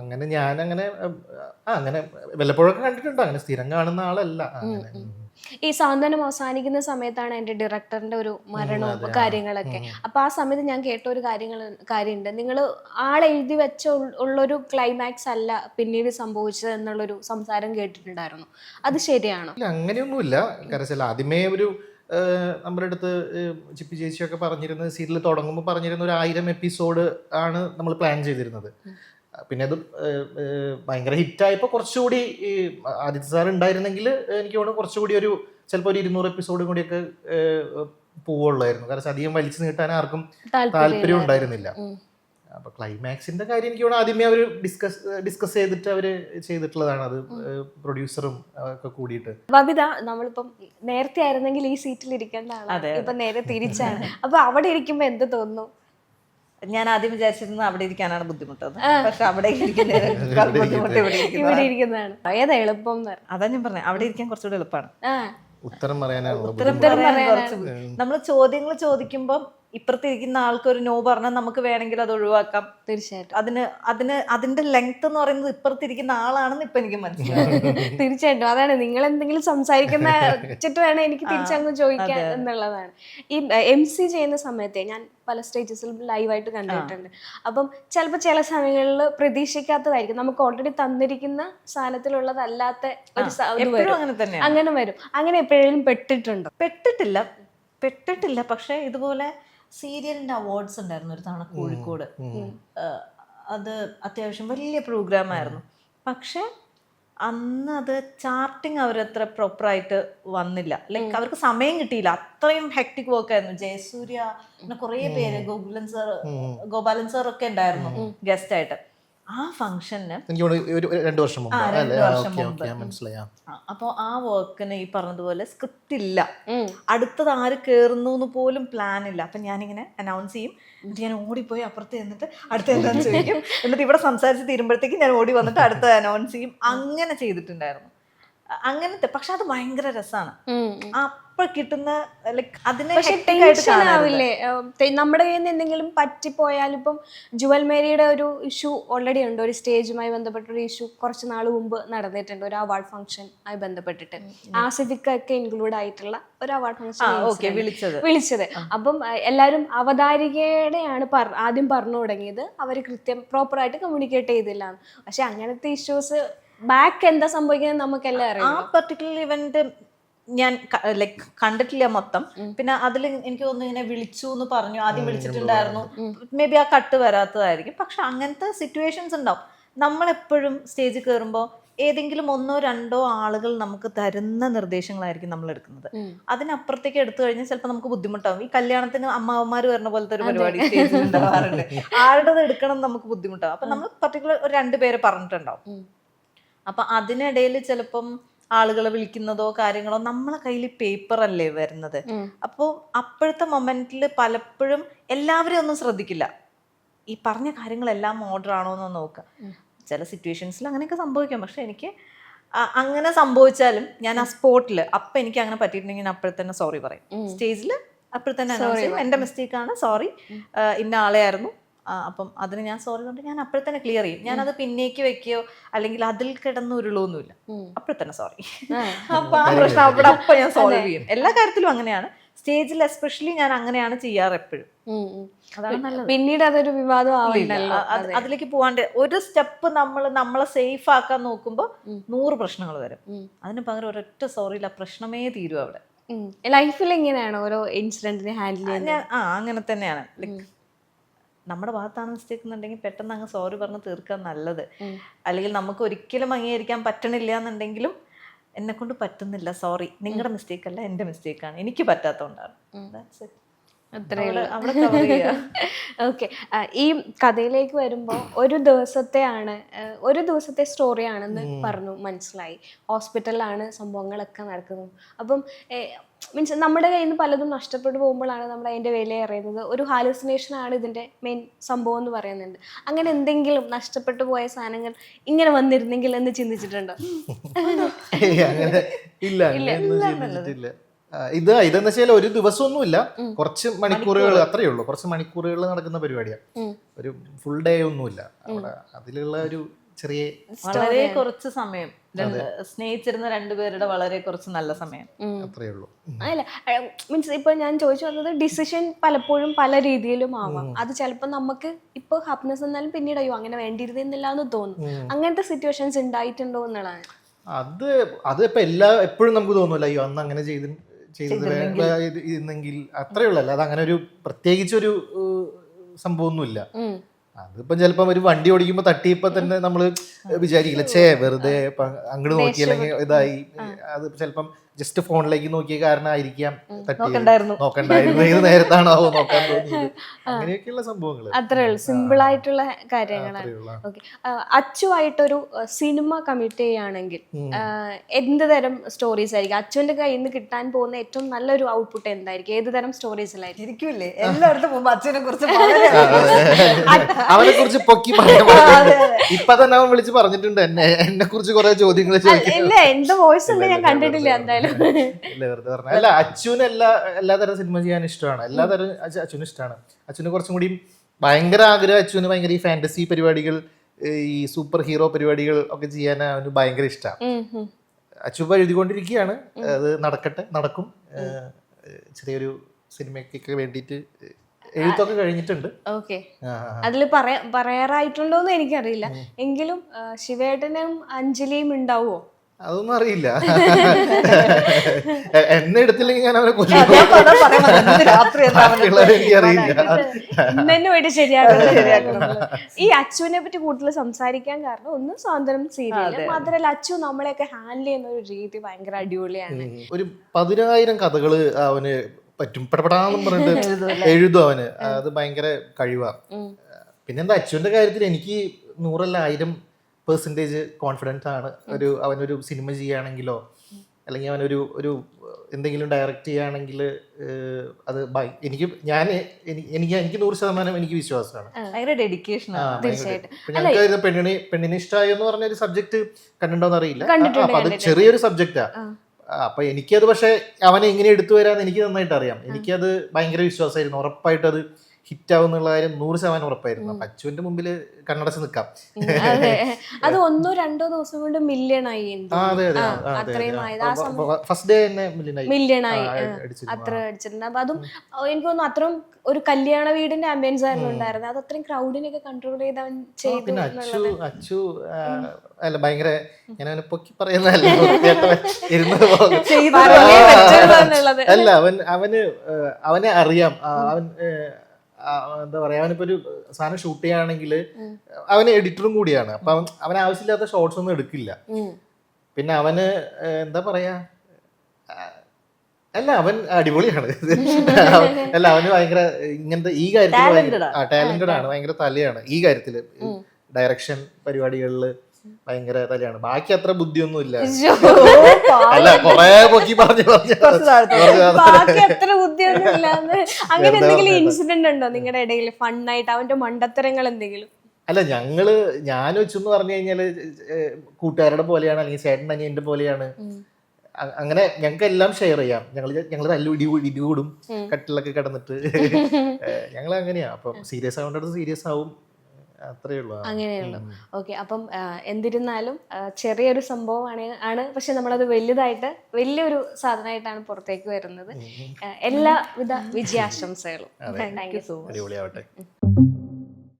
അങ്ങനെ ഞാൻ അങ്ങനെ ആ അങ്ങനെ വല്ലപ്പോഴൊക്കെ കണ്ടിട്ടുണ്ട്? അങ്ങനെ സ്ഥിരം കാണുന്ന ആളല്ല. അങ്ങനെ. ഈ സാന്ത്വനം അവസാനിക്കുന്ന സമയത്താണ് എന്റെ ഡിറക്ടറിന്റെ ഒരു മരണവും കാര്യങ്ങളൊക്കെ. അപ്പൊ ആ സമയത്ത് ഞാൻ കേട്ട ഒരു കാര്യങ്ങൾ കാര്യമുണ്ട്. നിങ്ങൾ ആളെഴുതി വെച്ച ഉൾ- ഉള്ളൊരു ക്ലൈമാക്സ് അല്ല പിന്നീട് സംഭവിച്ചത് എന്നുള്ളൊരു സംസാരം കേട്ടിട്ടുണ്ടായിരുന്നു. അത് ശരിയാണോ? അങ്ങനെയൊന്നുമില്ല. കാരണം ആദ്യമേ ഒരു നമ്മുടെ അടുത്ത് ചിപ്പി ചേച്ചിയൊക്കെ പറഞ്ഞിരുന്നത് സീരിയൽ തുടങ്ങുമ്പോൾ പറഞ്ഞിരുന്ന ഒരു ആയിരം എപ്പിസോഡ് ആണ് നമ്മൾ പ്ലാൻ ചെയ്തിരുന്നത്. പിന്നെ അത് ഭയങ്കര ഹിറ്റായപ്പോൾ കുറച്ചുകൂടി ഈ ആദിത്യ സാർ ഉണ്ടായിരുന്നെങ്കിൽ എനിക്ക് തോന്നുന്നു കുറച്ചുകൂടി ഒരു ചിലപ്പോൾ ഒരു ഇരുന്നൂറ് എപ്പിസോഡും കൂടിയൊക്കെ പോവുള്ളായിരുന്നു കാരണം അധികം വലിച്ചു നീട്ടാൻ ആർക്കും താല്പര്യം ഉണ്ടായിരുന്നില്ല. അപ്പൊ ക്ലൈമാക്സിന്റെ കാര്യം എനിക്ക് തോന്നുന്നു ആദ്യമേ അവർ ഡിസ്കസ് ഡിസ്കസ് ചെയ്തിട്ട് അവർ ചെയ്തിട്ടുള്ളതാണ്. അത് പ്രൊഡ്യൂസറും ഒക്കെ കൂടിയിട്ട്. ബബിത നമ്മളിപ്പം നേരത്തെ ആയിരുന്നെങ്കിൽ ഈ സീറ്റിൽ ഇരിക്കേണ്ടതാണ് ഇപ്പൊ നേരെ തിരിച്ചാണ്. അപ്പൊ അവിടെ ഇരിക്കുമ്പോ എന്ത് തോന്നുന്നു ഞാൻ ആദ്യം വിചാരിച്ചിരുന്നത് അവിടെ ഇരിക്കാനാണ് ബുദ്ധിമുട്ടെന്ന്. പക്ഷെ അവിടെ ബുദ്ധിമുട്ട് ഇവിടെ ഇവിടെ ഇരിക്കുന്നത്. ഇരിക്കുന്നതാണ്. ഏതാ എളുപ്പം അതാ ഞാൻ പറഞ്ഞത് അവിടെ ഇരിക്കാൻ കുറച്ചുകൂടി എളുപ്പമാണ്. ആ. ഉത്തരം പറയാനാണ് ഉത്തരം പറയാൻ കുറച്ച് നമ്മൾ ചോദ്യങ്ങൾ ചോദിക്കുമ്പോൾ ഇപ്പുറത്തിരിക്കുന്ന ആൾക്ക് ഒരു നോ പറഞ്ഞാൽ നമുക്ക് വേണമെങ്കിൽ അത് ഒഴിവാക്കാം. തീർച്ചയായിട്ടും. അതിന് അതിന് അതിന്റെ ലെങ്ത് എന്ന് പറയുന്നത് ഇപ്പുറത്തിരിക്കുന്ന ആളാണെന്ന് ഇപ്പൊ എനിക്ക് മനസ്സിലായി. തീർച്ചയായിട്ടും. അതാണ് നിങ്ങൾ എന്തെങ്കിലും സംസാരിക്കുന്ന വെച്ചിട്ട് വേണം എനിക്ക് തിരിച്ചങ്ങ് ചോദിക്കാൻ എന്നുള്ളതാണ്. ഈ എം സി ചെയ്യുന്ന സമയത്തെ ഞാൻ പല സ്റ്റേജസിലും ലൈവായിട്ട് കണ്ടിട്ടുണ്ട്. അപ്പം ചിലപ്പോൾ ചില സമയങ്ങളിൽ പ്രതീക്ഷിക്കാത്തതായിരിക്കും. നമുക്ക് ഓൾറെഡി തന്നിരിക്കുന്ന സാധനത്തിലുള്ളതല്ലാത്ത ഒരു അങ്ങനെ വരും. അങ്ങനെ എപ്പോഴും പെട്ടിട്ടുണ്ടോ? പെട്ടിട്ടില്ല. പെട്ടിട്ടില്ല. പക്ഷെ ഇതുപോലെ സീരിയലിന്റെ അവാർഡ്സ് ഉണ്ടായിരുന്നു ഒരു തവണ കോഴിക്കോട്. അത് അത്യാവശ്യം വലിയ പ്രോഗ്രാം ആയിരുന്നു. പക്ഷെ അന്ന് അത് ചാർട്ടിങ് അവരത്ര പ്രോപ്പറായിട്ട് വന്നില്ല. ലൈക്ക് അവർക്ക് സമയം കിട്ടിയില്ല. അത്രയും ഹെക്ടിക് വർക്ക് ആയിരുന്നു. ജയസൂര്യ പിന്നെ കുറേ പേര് ഗോകുലൻ സാർ ഗോപാലൻ സാർ ഒക്കെ ഉണ്ടായിരുന്നു ഗസ്റ്റ് ആയിട്ട്. ആ ഫംഗ്ഷന് എനിക്ക് ഒരു ഒരു രണ്ട് വർഷം മുമ്പ് ആ, മനസ്സിലായി ആ. അപ്പോൾ ആ വർക്കിന് ഈ പറഞ്ഞതുപോലെ സ്ക്രിപ്റ്റ് ഇല്ല. അടുത്തത് ആര് കേറുന്നു എന്ന് പോലും പ്ലാൻ ഇല്ല. അപ്പം ഞാനിങ്ങനെ അനൗൺസ് ചെയ്യും. എന്നിട്ട് ഞാൻ ഓടിപ്പോയി അപ്പുറത്ത് എന്നിട്ട് അടുത്ത എന്താണെന്ന് ചോദിക്കും. എന്നിട്ട് ഇവിടെ സംസാരിച്ച് തീരുമ്പോഴത്തേക്ക് ഞാൻ ഓടി വന്നിട്ട് അടുത്ത അനൗൺസ് ചെയ്യും. അങ്ങനെ ചെയ്തിട്ടുണ്ടായിരുന്നു. അങ്ങനത്തെ പക്ഷെ അത് ഭയങ്കര രസമാണ് ഉം. അപ്പൊ കിട്ടുന്ന അതിനെ ടെൻഷൻ ആവില്ലേ? നമ്മുടെ കയ്യിൽ നിന്ന് എന്തെങ്കിലും പറ്റിപ്പോയാൽ ഇപ്പം ജുവൽ മേരിയുടെ ഒരു ഇഷ്യൂ ഓൾറെഡി ഉണ്ട്. ഒരു സ്റ്റേജുമായി ബന്ധപ്പെട്ട ഒരു ഇഷ്യൂ കുറച്ച് നാൾ മുമ്പ് നടന്നിട്ടുണ്ട്. ഒരു അവാർഡ് ഫംഗ്ഷൻ ആയി ബന്ധപ്പെട്ടിട്ട്. ആസിഫിക്ക ഒക്കെ ഇൻക്ലൂഡ് ആയിട്ടുള്ള ഒരു അവാർഡ് ആ ഫംഗ്ഷൻ വിളിച്ചത്. വിളിച്ചത്. അപ്പം എല്ലാരും എല്ലാവരും അവതാരികയുടെയാണ് ആദ്യം പറഞ്ഞു തുടങ്ങിയത്. അവർ കൃത്യം പ്രോപ്പറായിട്ട് കമ്മ്യൂണിക്കേറ്റ് ചെയ്തില്ല. പക്ഷെ അങ്ങനത്തെ ഇഷ്യൂസ് ബാക്ക് എന്താ സംഭവിക്കുന്നത് നമുക്കെല്ലാം ആ അറിയാം. പർട്ടിക്കുലർ ഇവന്റ് ഞാൻ ലൈക് കണ്ടിട്ടില്ല മൊത്തം. പിന്നെ അതിൽ എനിക്ക് തോന്നുന്നു ഇങ്ങനെ വിളിച്ചു എന്ന് പറഞ്ഞു. ആദ്യം വിളിച്ചിട്ടുണ്ടായിരുന്നു. മേ ബി ആ കട്ട് വരാത്തതായിരിക്കും. പക്ഷെ അങ്ങനത്തെ സിറ്റുവേഷൻസ് ഉണ്ടാവും. നമ്മളെപ്പോഴും സ്റ്റേജിൽ കയറുമ്പോൾ ഏതെങ്കിലും ഒന്നോ രണ്ടോ ആളുകൾ നമുക്ക് തരുന്ന നിർദ്ദേശങ്ങളായിരിക്കും നമ്മൾ എടുക്കുന്നത്. അതിനപ്പുറത്തേക്ക് എടുത്തു കഴിഞ്ഞാൽ ചിലപ്പോൾ നമുക്ക് ബുദ്ധിമുട്ടാവും. ഈ കല്യാണത്തിന് അമ്മാവന്മാർ വരുന്ന പോലത്തെ ഒരു പരിപാടി സ്റ്റേജിൽ ഉണ്ടാവാറുണ്ട്. ആരുടേത് എടുക്കണം എന്ന് നമുക്ക് ബുദ്ധിമുട്ടാവും. അപ്പൊ നമ്മൾ പർട്ടിക്കുലർ ഒരു രണ്ട് പേരെ പറഞ്ഞിട്ടുണ്ടാവും. അപ്പൊ അതിനിടയിൽ ചിലപ്പം ആളുകളെ വിളിക്കുന്നതോ കാര്യങ്ങളോ നമ്മളെ കയ്യിൽ പേപ്പർ അല്ലേ വരുന്നത് അപ്പോൾ അപ്പോഴത്തെ മൊമെന്റിൽ പലപ്പോഴും എല്ലാവരും ഒന്നും ശ്രദ്ധിക്കില്ല. ഈ പറഞ്ഞ കാര്യങ്ങളെല്ലാം ഓർഡർ ആണോ എന്ന് നോക്കുക. ചില സിറ്റുവേഷൻസിൽ അങ്ങനെയൊക്കെ സംഭവിക്കാം. പക്ഷെ എനിക്ക് അങ്ങനെ സംഭവിച്ചാലും ഞാൻ ആ സ്പോട്ടിൽ അപ്പം എനിക്ക് അങ്ങനെ പറ്റിയിട്ടുണ്ടെങ്കിൽ ഞാൻ അപ്പോഴെ തന്നെ സോറി പറയും. സ്റ്റേജിൽ അപ്പോഴെ തന്നെ എന്റെ മിസ്റ്റേക്കാണ് സോറി ഇന്ന ആളെയായിരുന്നു. അപ്പം അതിന് ഞാൻ സോറി കൊണ്ട് ഞാൻ അപ്പോഴെ തന്നെ ക്ലിയർ ചെയ്യും. ഞാൻ അത് പിന്നേക്ക് വെക്കുകയോ അല്ലെങ്കിൽ അതിൽ കിടന്ന് ഉരുളൊന്നുമില്ല. അപ്പോഴെ തന്നെ സോറി അപ്പൊ ആ പ്രശ്നം അവിടെ അപ്പൊ ഞാൻ സോൾവ് ചെയ്യും. എല്ലാ കാര്യത്തിലും അങ്ങനെയാണ്. സ്റ്റേജിൽ എസ്പെഷ്യലി ഞാൻ അങ്ങനെയാണ് ചെയ്യാറ് എപ്പോഴും. പിന്നീട് അതൊരു വിവാദം അതിലേക്ക് പോവാണ്ട് ഒരു സ്റ്റെപ്പ് നമ്മൾ നമ്മളെ സേഫ് ആക്കാൻ നോക്കുമ്പോൾ നൂറ് പ്രശ്നങ്ങൾ വരും. അതിന് പകരം ഒരൊറ്റ സോറിയില്ല പ്രശ്നമേ തീരും അവിടെ. ലൈഫിൽ എങ്ങനെയാണ് ഓരോ ഇൻസിഡന്റിനെ ഹാൻഡിൽ ചെയ്യുന്നത്? ആ അങ്ങനെ തന്നെയാണ്. ലൈക്ക് നമ്മുടെ ഭാഗത്താണ് മിസ്റ്റേക്ക് എന്നുണ്ടെങ്കിൽ പെട്ടെന്ന് അങ്ങ് സോറി പറഞ്ഞ് തീർക്കാൻ നല്ലത്. അല്ലെങ്കിൽ നമുക്ക് ഒരിക്കലും അംഗീകരിക്കാൻ പറ്റണില്ല എന്നുണ്ടെങ്കിലും എന്നെ കൊണ്ട് പറ്റുന്നില്ല സോറി നിങ്ങളുടെ മിസ്റ്റേക്ക് അല്ല എന്റെ മിസ്റ്റേക്കാണ് എനിക്ക് പറ്റാത്തതുകൊണ്ടാണ്. That's it. ഓക്കെ ഈ കഥയിലേക്ക് വരുമ്പോൾ ഒരു ദിവസത്തെയാണ് ഒരു ദിവസത്തെ സ്റ്റോറിയാണെന്ന് പറഞ്ഞു മനസ്സിലായി. ഹോസ്പിറ്റലിലാണ് സംഭവങ്ങളൊക്കെ നടക്കുന്നത്. അപ്പം മീൻസ് നമ്മുടെ കയ്യിൽ നിന്ന് പലതും നഷ്ടപ്പെട്ടു പോകുമ്പോഴാണ് നമ്മൾ അതിന്റെ വില അറിയുന്നത്. ഒരു ഹാലുസിനേഷൻ ആണ് ഇതിന്റെ മെയിൻ സംഭവം എന്ന് പറയുന്നുണ്ട്. അങ്ങനെ എന്തെങ്കിലും നഷ്ടപ്പെട്ടു പോയ സാധനങ്ങൾ ഇങ്ങനെ വന്നിരുന്നെങ്കിൽ എന്ന് ചിന്തിച്ചിട്ടുണ്ടോ? അങ്ങനെ ഇല്ല. ഇത് ഇതെന്ന് വെച്ചാൽ ഒരു ദിവസമൊന്നുമില്ല. കുറച്ച് മണിക്കൂറുകൾ അത്രയേ ഉള്ളൂ. കുറച്ച് മണിക്കൂറുകൾ നടക്കുന്ന പരിപാടിയാണ് ഒരു ഫുൾ ഡേ ഒന്നുമില്ല. അവിടെ അതിലുള്ള ഒരു ചെറിയ വളരെ കുറച്ച് സമയം. രണ്ട് സ്നേഹിച്ചിരുന്ന രണ്ടുപേരുടെ വളരെ കുറച്ച് നല്ല സമയം. അത്രേ ഉള്ളൂ. അല്ല മീൻസ് ഇപ്പൊ ഞാൻ ചോദിച്ചു വന്നത് ഡിസിഷൻ പലപ്പോഴും പല രീതിയിലും ആവാം. അത് ചിലപ്പോൾ നമുക്ക് ഇപ്പൊ ഹാപ്പിനെസ് എന്നാലും പിന്നീട് അയ്യോ അങ്ങനെ വേണ്ടിയിരുന്നില്ല എന്ന് തോന്നും അങ്ങനത്തെ സിറ്റുവേഷൻസ് ഉണ്ടായിട്ടുണ്ടോ എന്നുള്ളതാണ്. അത് അത് ഇപ്പൊ എല്ലാ എപ്പോഴും നമുക്ക് തോന്നുമല്ലോ അയ്യോ അന്ന് അങ്ങനെ ചെയ്ത് ചെയ്തത് ഇന്നെങ്കിൽ ഇത് ഇരുന്നെങ്കിൽ അത്രേ ഉള്ളൂ അല്ലാതെ അങ്ങനെ ഒരു പ്രത്യേകിച്ച് ഒരു സംഭവമൊന്നുമില്ല. അതിപ്പം ചിലപ്പം ഒരു വണ്ടി ഓടിക്കുമ്പോ തട്ടിയപ്പോ തന്നെ നമ്മൾ വിചാരിക്കില്ല ചേ വെറുതെ അങ്ങോട്ട് നോക്കി അല്ലെങ്കിൽ ഇതായി. അത് ചിലപ്പം ജസ്റ്റ് ഫോണിലേക്ക് നോക്കിയ കാരണമായിരിക്കാം നോക്കണ്ടായിരുന്നു. ഏത് നേരത്താണോ നോക്കാൻ തോന്നിയത്. അങ്ങനെയൊക്കെയുള്ള സംഭവങ്ങൾ അത്രേ ഉള്ളൂ. സിമ്പിൾ ആയിട്ടുള്ള കാര്യങ്ങളാണ്. ഓക്കെ. അച്ചുവായിട്ടൊരു സിനിമ കമ്മിറ്റ് ചെയ്യുകയാണെങ്കിൽ എന്ത് തരം സ്റ്റോറീസ് ആയിരിക്കും? അച്ചുവിന്റെ കയ്യിൽ നിന്ന് കിട്ടാൻ പോകുന്ന ഏറ്റവും നല്ലൊരു ഔട്ട്പുട്ട് എന്തായിരിക്കും? ഏത് തരം സ്റ്റോറീസിലായിരിക്കും ശരിക്കുമില്ലേ? എല്ലായിടത്തും പോകുമ്പോ അച്ഛനെ കുറിച്ച് അവനെ കുറിച്ച് പൊക്കി. ഇപ്പൊ തന്നെ അവൻ വിളിച്ച് പറഞ്ഞിട്ടുണ്ട് എന്നെ എന്നെ കുറിച്ച് കുറെ ചോദ്യങ്ങൾ ചോദിക്കും ഇല്ല എന്റെ വോയിസ് ഉണ്ട് ഞാൻ കണ്ടിട്ടില്ല എന്തായാലും. ഇല്ല വെറുതെ പറഞ്ഞ അല്ല അച്ഛന് എല്ലാ എല്ലാ തരം സിനിമ ചെയ്യാൻ ഇഷ്ടമാണ്. എല്ലാ തരം അച്ഛനും ഇഷ്ടമാണ് അച്ഛന് കുറച്ചും കൂടി ഭയങ്കര ആഗ്രഹം അച്ഛന് ഭയങ്കര ഈ ഫാന്റസി പരിപാടികൾ ഈ സൂപ്പർ ഹീറോ പരിപാടികൾ ഒക്കെ ചെയ്യാൻ അവന് ഭയങ്കര ഇഷ്ടമാണ്. അച്ഛൻ ഇപ്പൊ എഴുതിക്കൊണ്ടിരിക്കുകയാണ്. അത് നടക്കട്ടെ നടക്കും. ചെറിയൊരു സിനിമയ്ക്കൊക്കെ വേണ്ടിയിട്ട് എഴുത്തൊക്കെ കഴിഞ്ഞിട്ടുണ്ട്. ഓക്കെ. അതിൽ പറയാ പറയാറായിട്ടുണ്ടോന്ന് എനിക്കറിയില്ല. എങ്കിലും ശിവേട്ടനും അഞ്ജലിയും ഉണ്ടാവുമോ അതൊന്നും അറിയില്ല. എന്നെ എടുത്തില്ലെങ്കിൽ ഞാൻ അവനെ കൊല്ലും. ശരിയാക്കണം. ഈ അച്ചുവിനെ പറ്റി കൂടുതൽ സംസാരിക്കാൻ കാരണം ഒന്ന് സ്വാതന്ത്ര്യം സീരിയൽ മാത്രമല്ല അച്ചു നമ്മളെയൊക്കെ ഹാൻഡിൽ ചെയ്യുന്ന ഒരു രീതി ഭയങ്കര അടിപൊളിയാണ്. ഒരു പതിനായിരം കഥകൾ അവന് പറ്റും. പെടപെടാന്നും പറഞ്ഞിട്ട് എഴുതും അവന്. അത് ഭയങ്കര കഴിവാ. പിന്നെന്താ അച്ഛന്റെ കാര്യത്തിൽ എനിക്ക് നൂറല്ല ആയിരം പെർസെന്റേജ് കോൺഫിഡൻസ് ആണ്. ഒരു അവനൊരു സിനിമ ചെയ്യുകയാണെങ്കിലോ അല്ലെങ്കിൽ അവനൊരു ഒരു എന്തെങ്കിലും ഡയറക്റ്റ് ചെയ്യുകയാണെങ്കിൽ അത് ബൈ എനിക്ക് ഞാൻ എനിക്ക് എനിക്ക് നൂറ് ശതമാനം എനിക്ക് വിശ്വാസമാണ്. ഞങ്ങൾക്ക് പെണ്ണിനെ പെണ്ണിനെ ഇഷ്ടമായി എന്ന് പറഞ്ഞ ഒരു സബ്ജക്ട് എന്ന് അറിയില്ല അപ്പൊ അത് ചെറിയൊരു സബ്ജക്റ്റാ അപ്പൊ എനിക്കത് പക്ഷെ അവനെ എങ്ങനെ എടുത്തു വരാന്ന് എനിക്ക് നന്നായിട്ട് അറിയാം. എനിക്കത് ഭയങ്കര വിശ്വാസമായിരുന്നു. ഉറപ്പായിട്ട് അത് ഹിറ്റ് ആവും എന്നുള്ള കാര്യം നൂറ് ശതമാനം ഉറപ്പായിരുന്നു. അപ്പൊ അച്ചുവിന്റെ മുമ്പിൽ കണ്ണടച്ച് നിൽക്കാം അതെ. ഒന്നോ രണ്ടോ ദിവസം കൊണ്ട് മില്യൺ ആയി ഫസ്റ്റ് ഡേ തന്നെ മില്യൺ ആയി. അത്ര അടിച്ചിട്ടുണ്ട് അപ്പൊ അതും എനിക്ക് തോന്നുന്നു അത്രയും ഒരു കല്യാണ വീടിന്റെ ആംബിയൻസ് ആയിരുന്നു ഉണ്ടായിരുന്നത്. അത് അത്രയും ക്രൗഡിനൊക്കെ കൺട്രോൾ ചെയ്ത് അവൻ ചെയ്തു അച്ചു അച്ചു അല്ല ഭയങ്കര ഞാൻ അവനെ പൊക്കി പറയുന്നതല്ല? അല്ല അവൻ അവന് അവനെ അറിയാം. അവൻ എന്താ പറയാ അവനിപ്പോ ഒരു സാധനം ഷൂട്ട് ചെയ്യുകയാണെങ്കിൽ അവന് എഡിറ്ററും കൂടിയാണ്. അപ്പൊ അവൻ അവൻ ആവശ്യമില്ലാത്ത ഷോർട്സ് ഒന്നും എടുക്കില്ല. പിന്നെ അവന് എന്താ പറയാ അല്ല അവൻ അടിപൊളിയാണ്. അല്ല അവന് ഭയങ്കര ഇങ്ങനത്തെ ഈ കാര്യത്തിൽ ടാലന്റഡ് ആണ്. ഭയങ്കര തലയാണ് ഈ കാര്യത്തിൽ. ഡയറക്ഷൻ പരിപാടികളിൽ. ഭയങ്കര തലയാണ്. ബാക്കി അത്ര ബുദ്ധിയൊന്നും ഇല്ല. അല്ല കൊറേ പൊക്കി പറഞ്ഞു പറഞ്ഞു ബാക്കി എത്ര ബുദ്ധിയൊന്നും ഇല്ലാന്ന് അങ്ങനെ എന്തെങ്കിലും ഇൻസിഡന്റ് ഉണ്ടോ നിങ്ങളുടെ ഇടയിൽ ഫണ്ണായിട്ട് അവന്റെ മണ്ടത്തരങ്ങൾ എന്തെങ്കിലും? അല്ല ഞങ്ങൾ ഞാൻ വെച്ചെന്ന് പറഞ്ഞു കഴിഞ്ഞാൽ കൂട്ടുകാരുടെ പോലെയാണ് അല്ലെങ്കിൽ ചേട്ടൻ അനിയന്റെ പോലെയാണ്. അങ്ങനെ ഞങ്ങൾക്ക് എല്ലാം ഷെയർ ചെയ്യാം. ഞങ്ങൾ ഞങ്ങൾ നല്ല ഇടി ഇടികൂടും ഇടി കൂടും കട്ടിലൊക്കെ കിടന്നിട്ട്. ഞങ്ങൾ അങ്ങനെയാ അപ്പം സീരിയസ് ആവേണ്ടത് സീരിയസ് ആവും. അങ്ങനെയുള്ളൂ. ഓക്കെ അപ്പം എന്തിരുന്നാലും ചെറിയൊരു സംഭവമാണ് ആണ്. പക്ഷെ നമ്മളത് വലുതായിട്ട് വലിയൊരു സാധനമായിട്ടാണ് പുറത്തേക്ക് വരുന്നത്. എല്ലാവിധ വിജയാശംസകളും. Thank U അടിപൊളിയാവട്ടെ.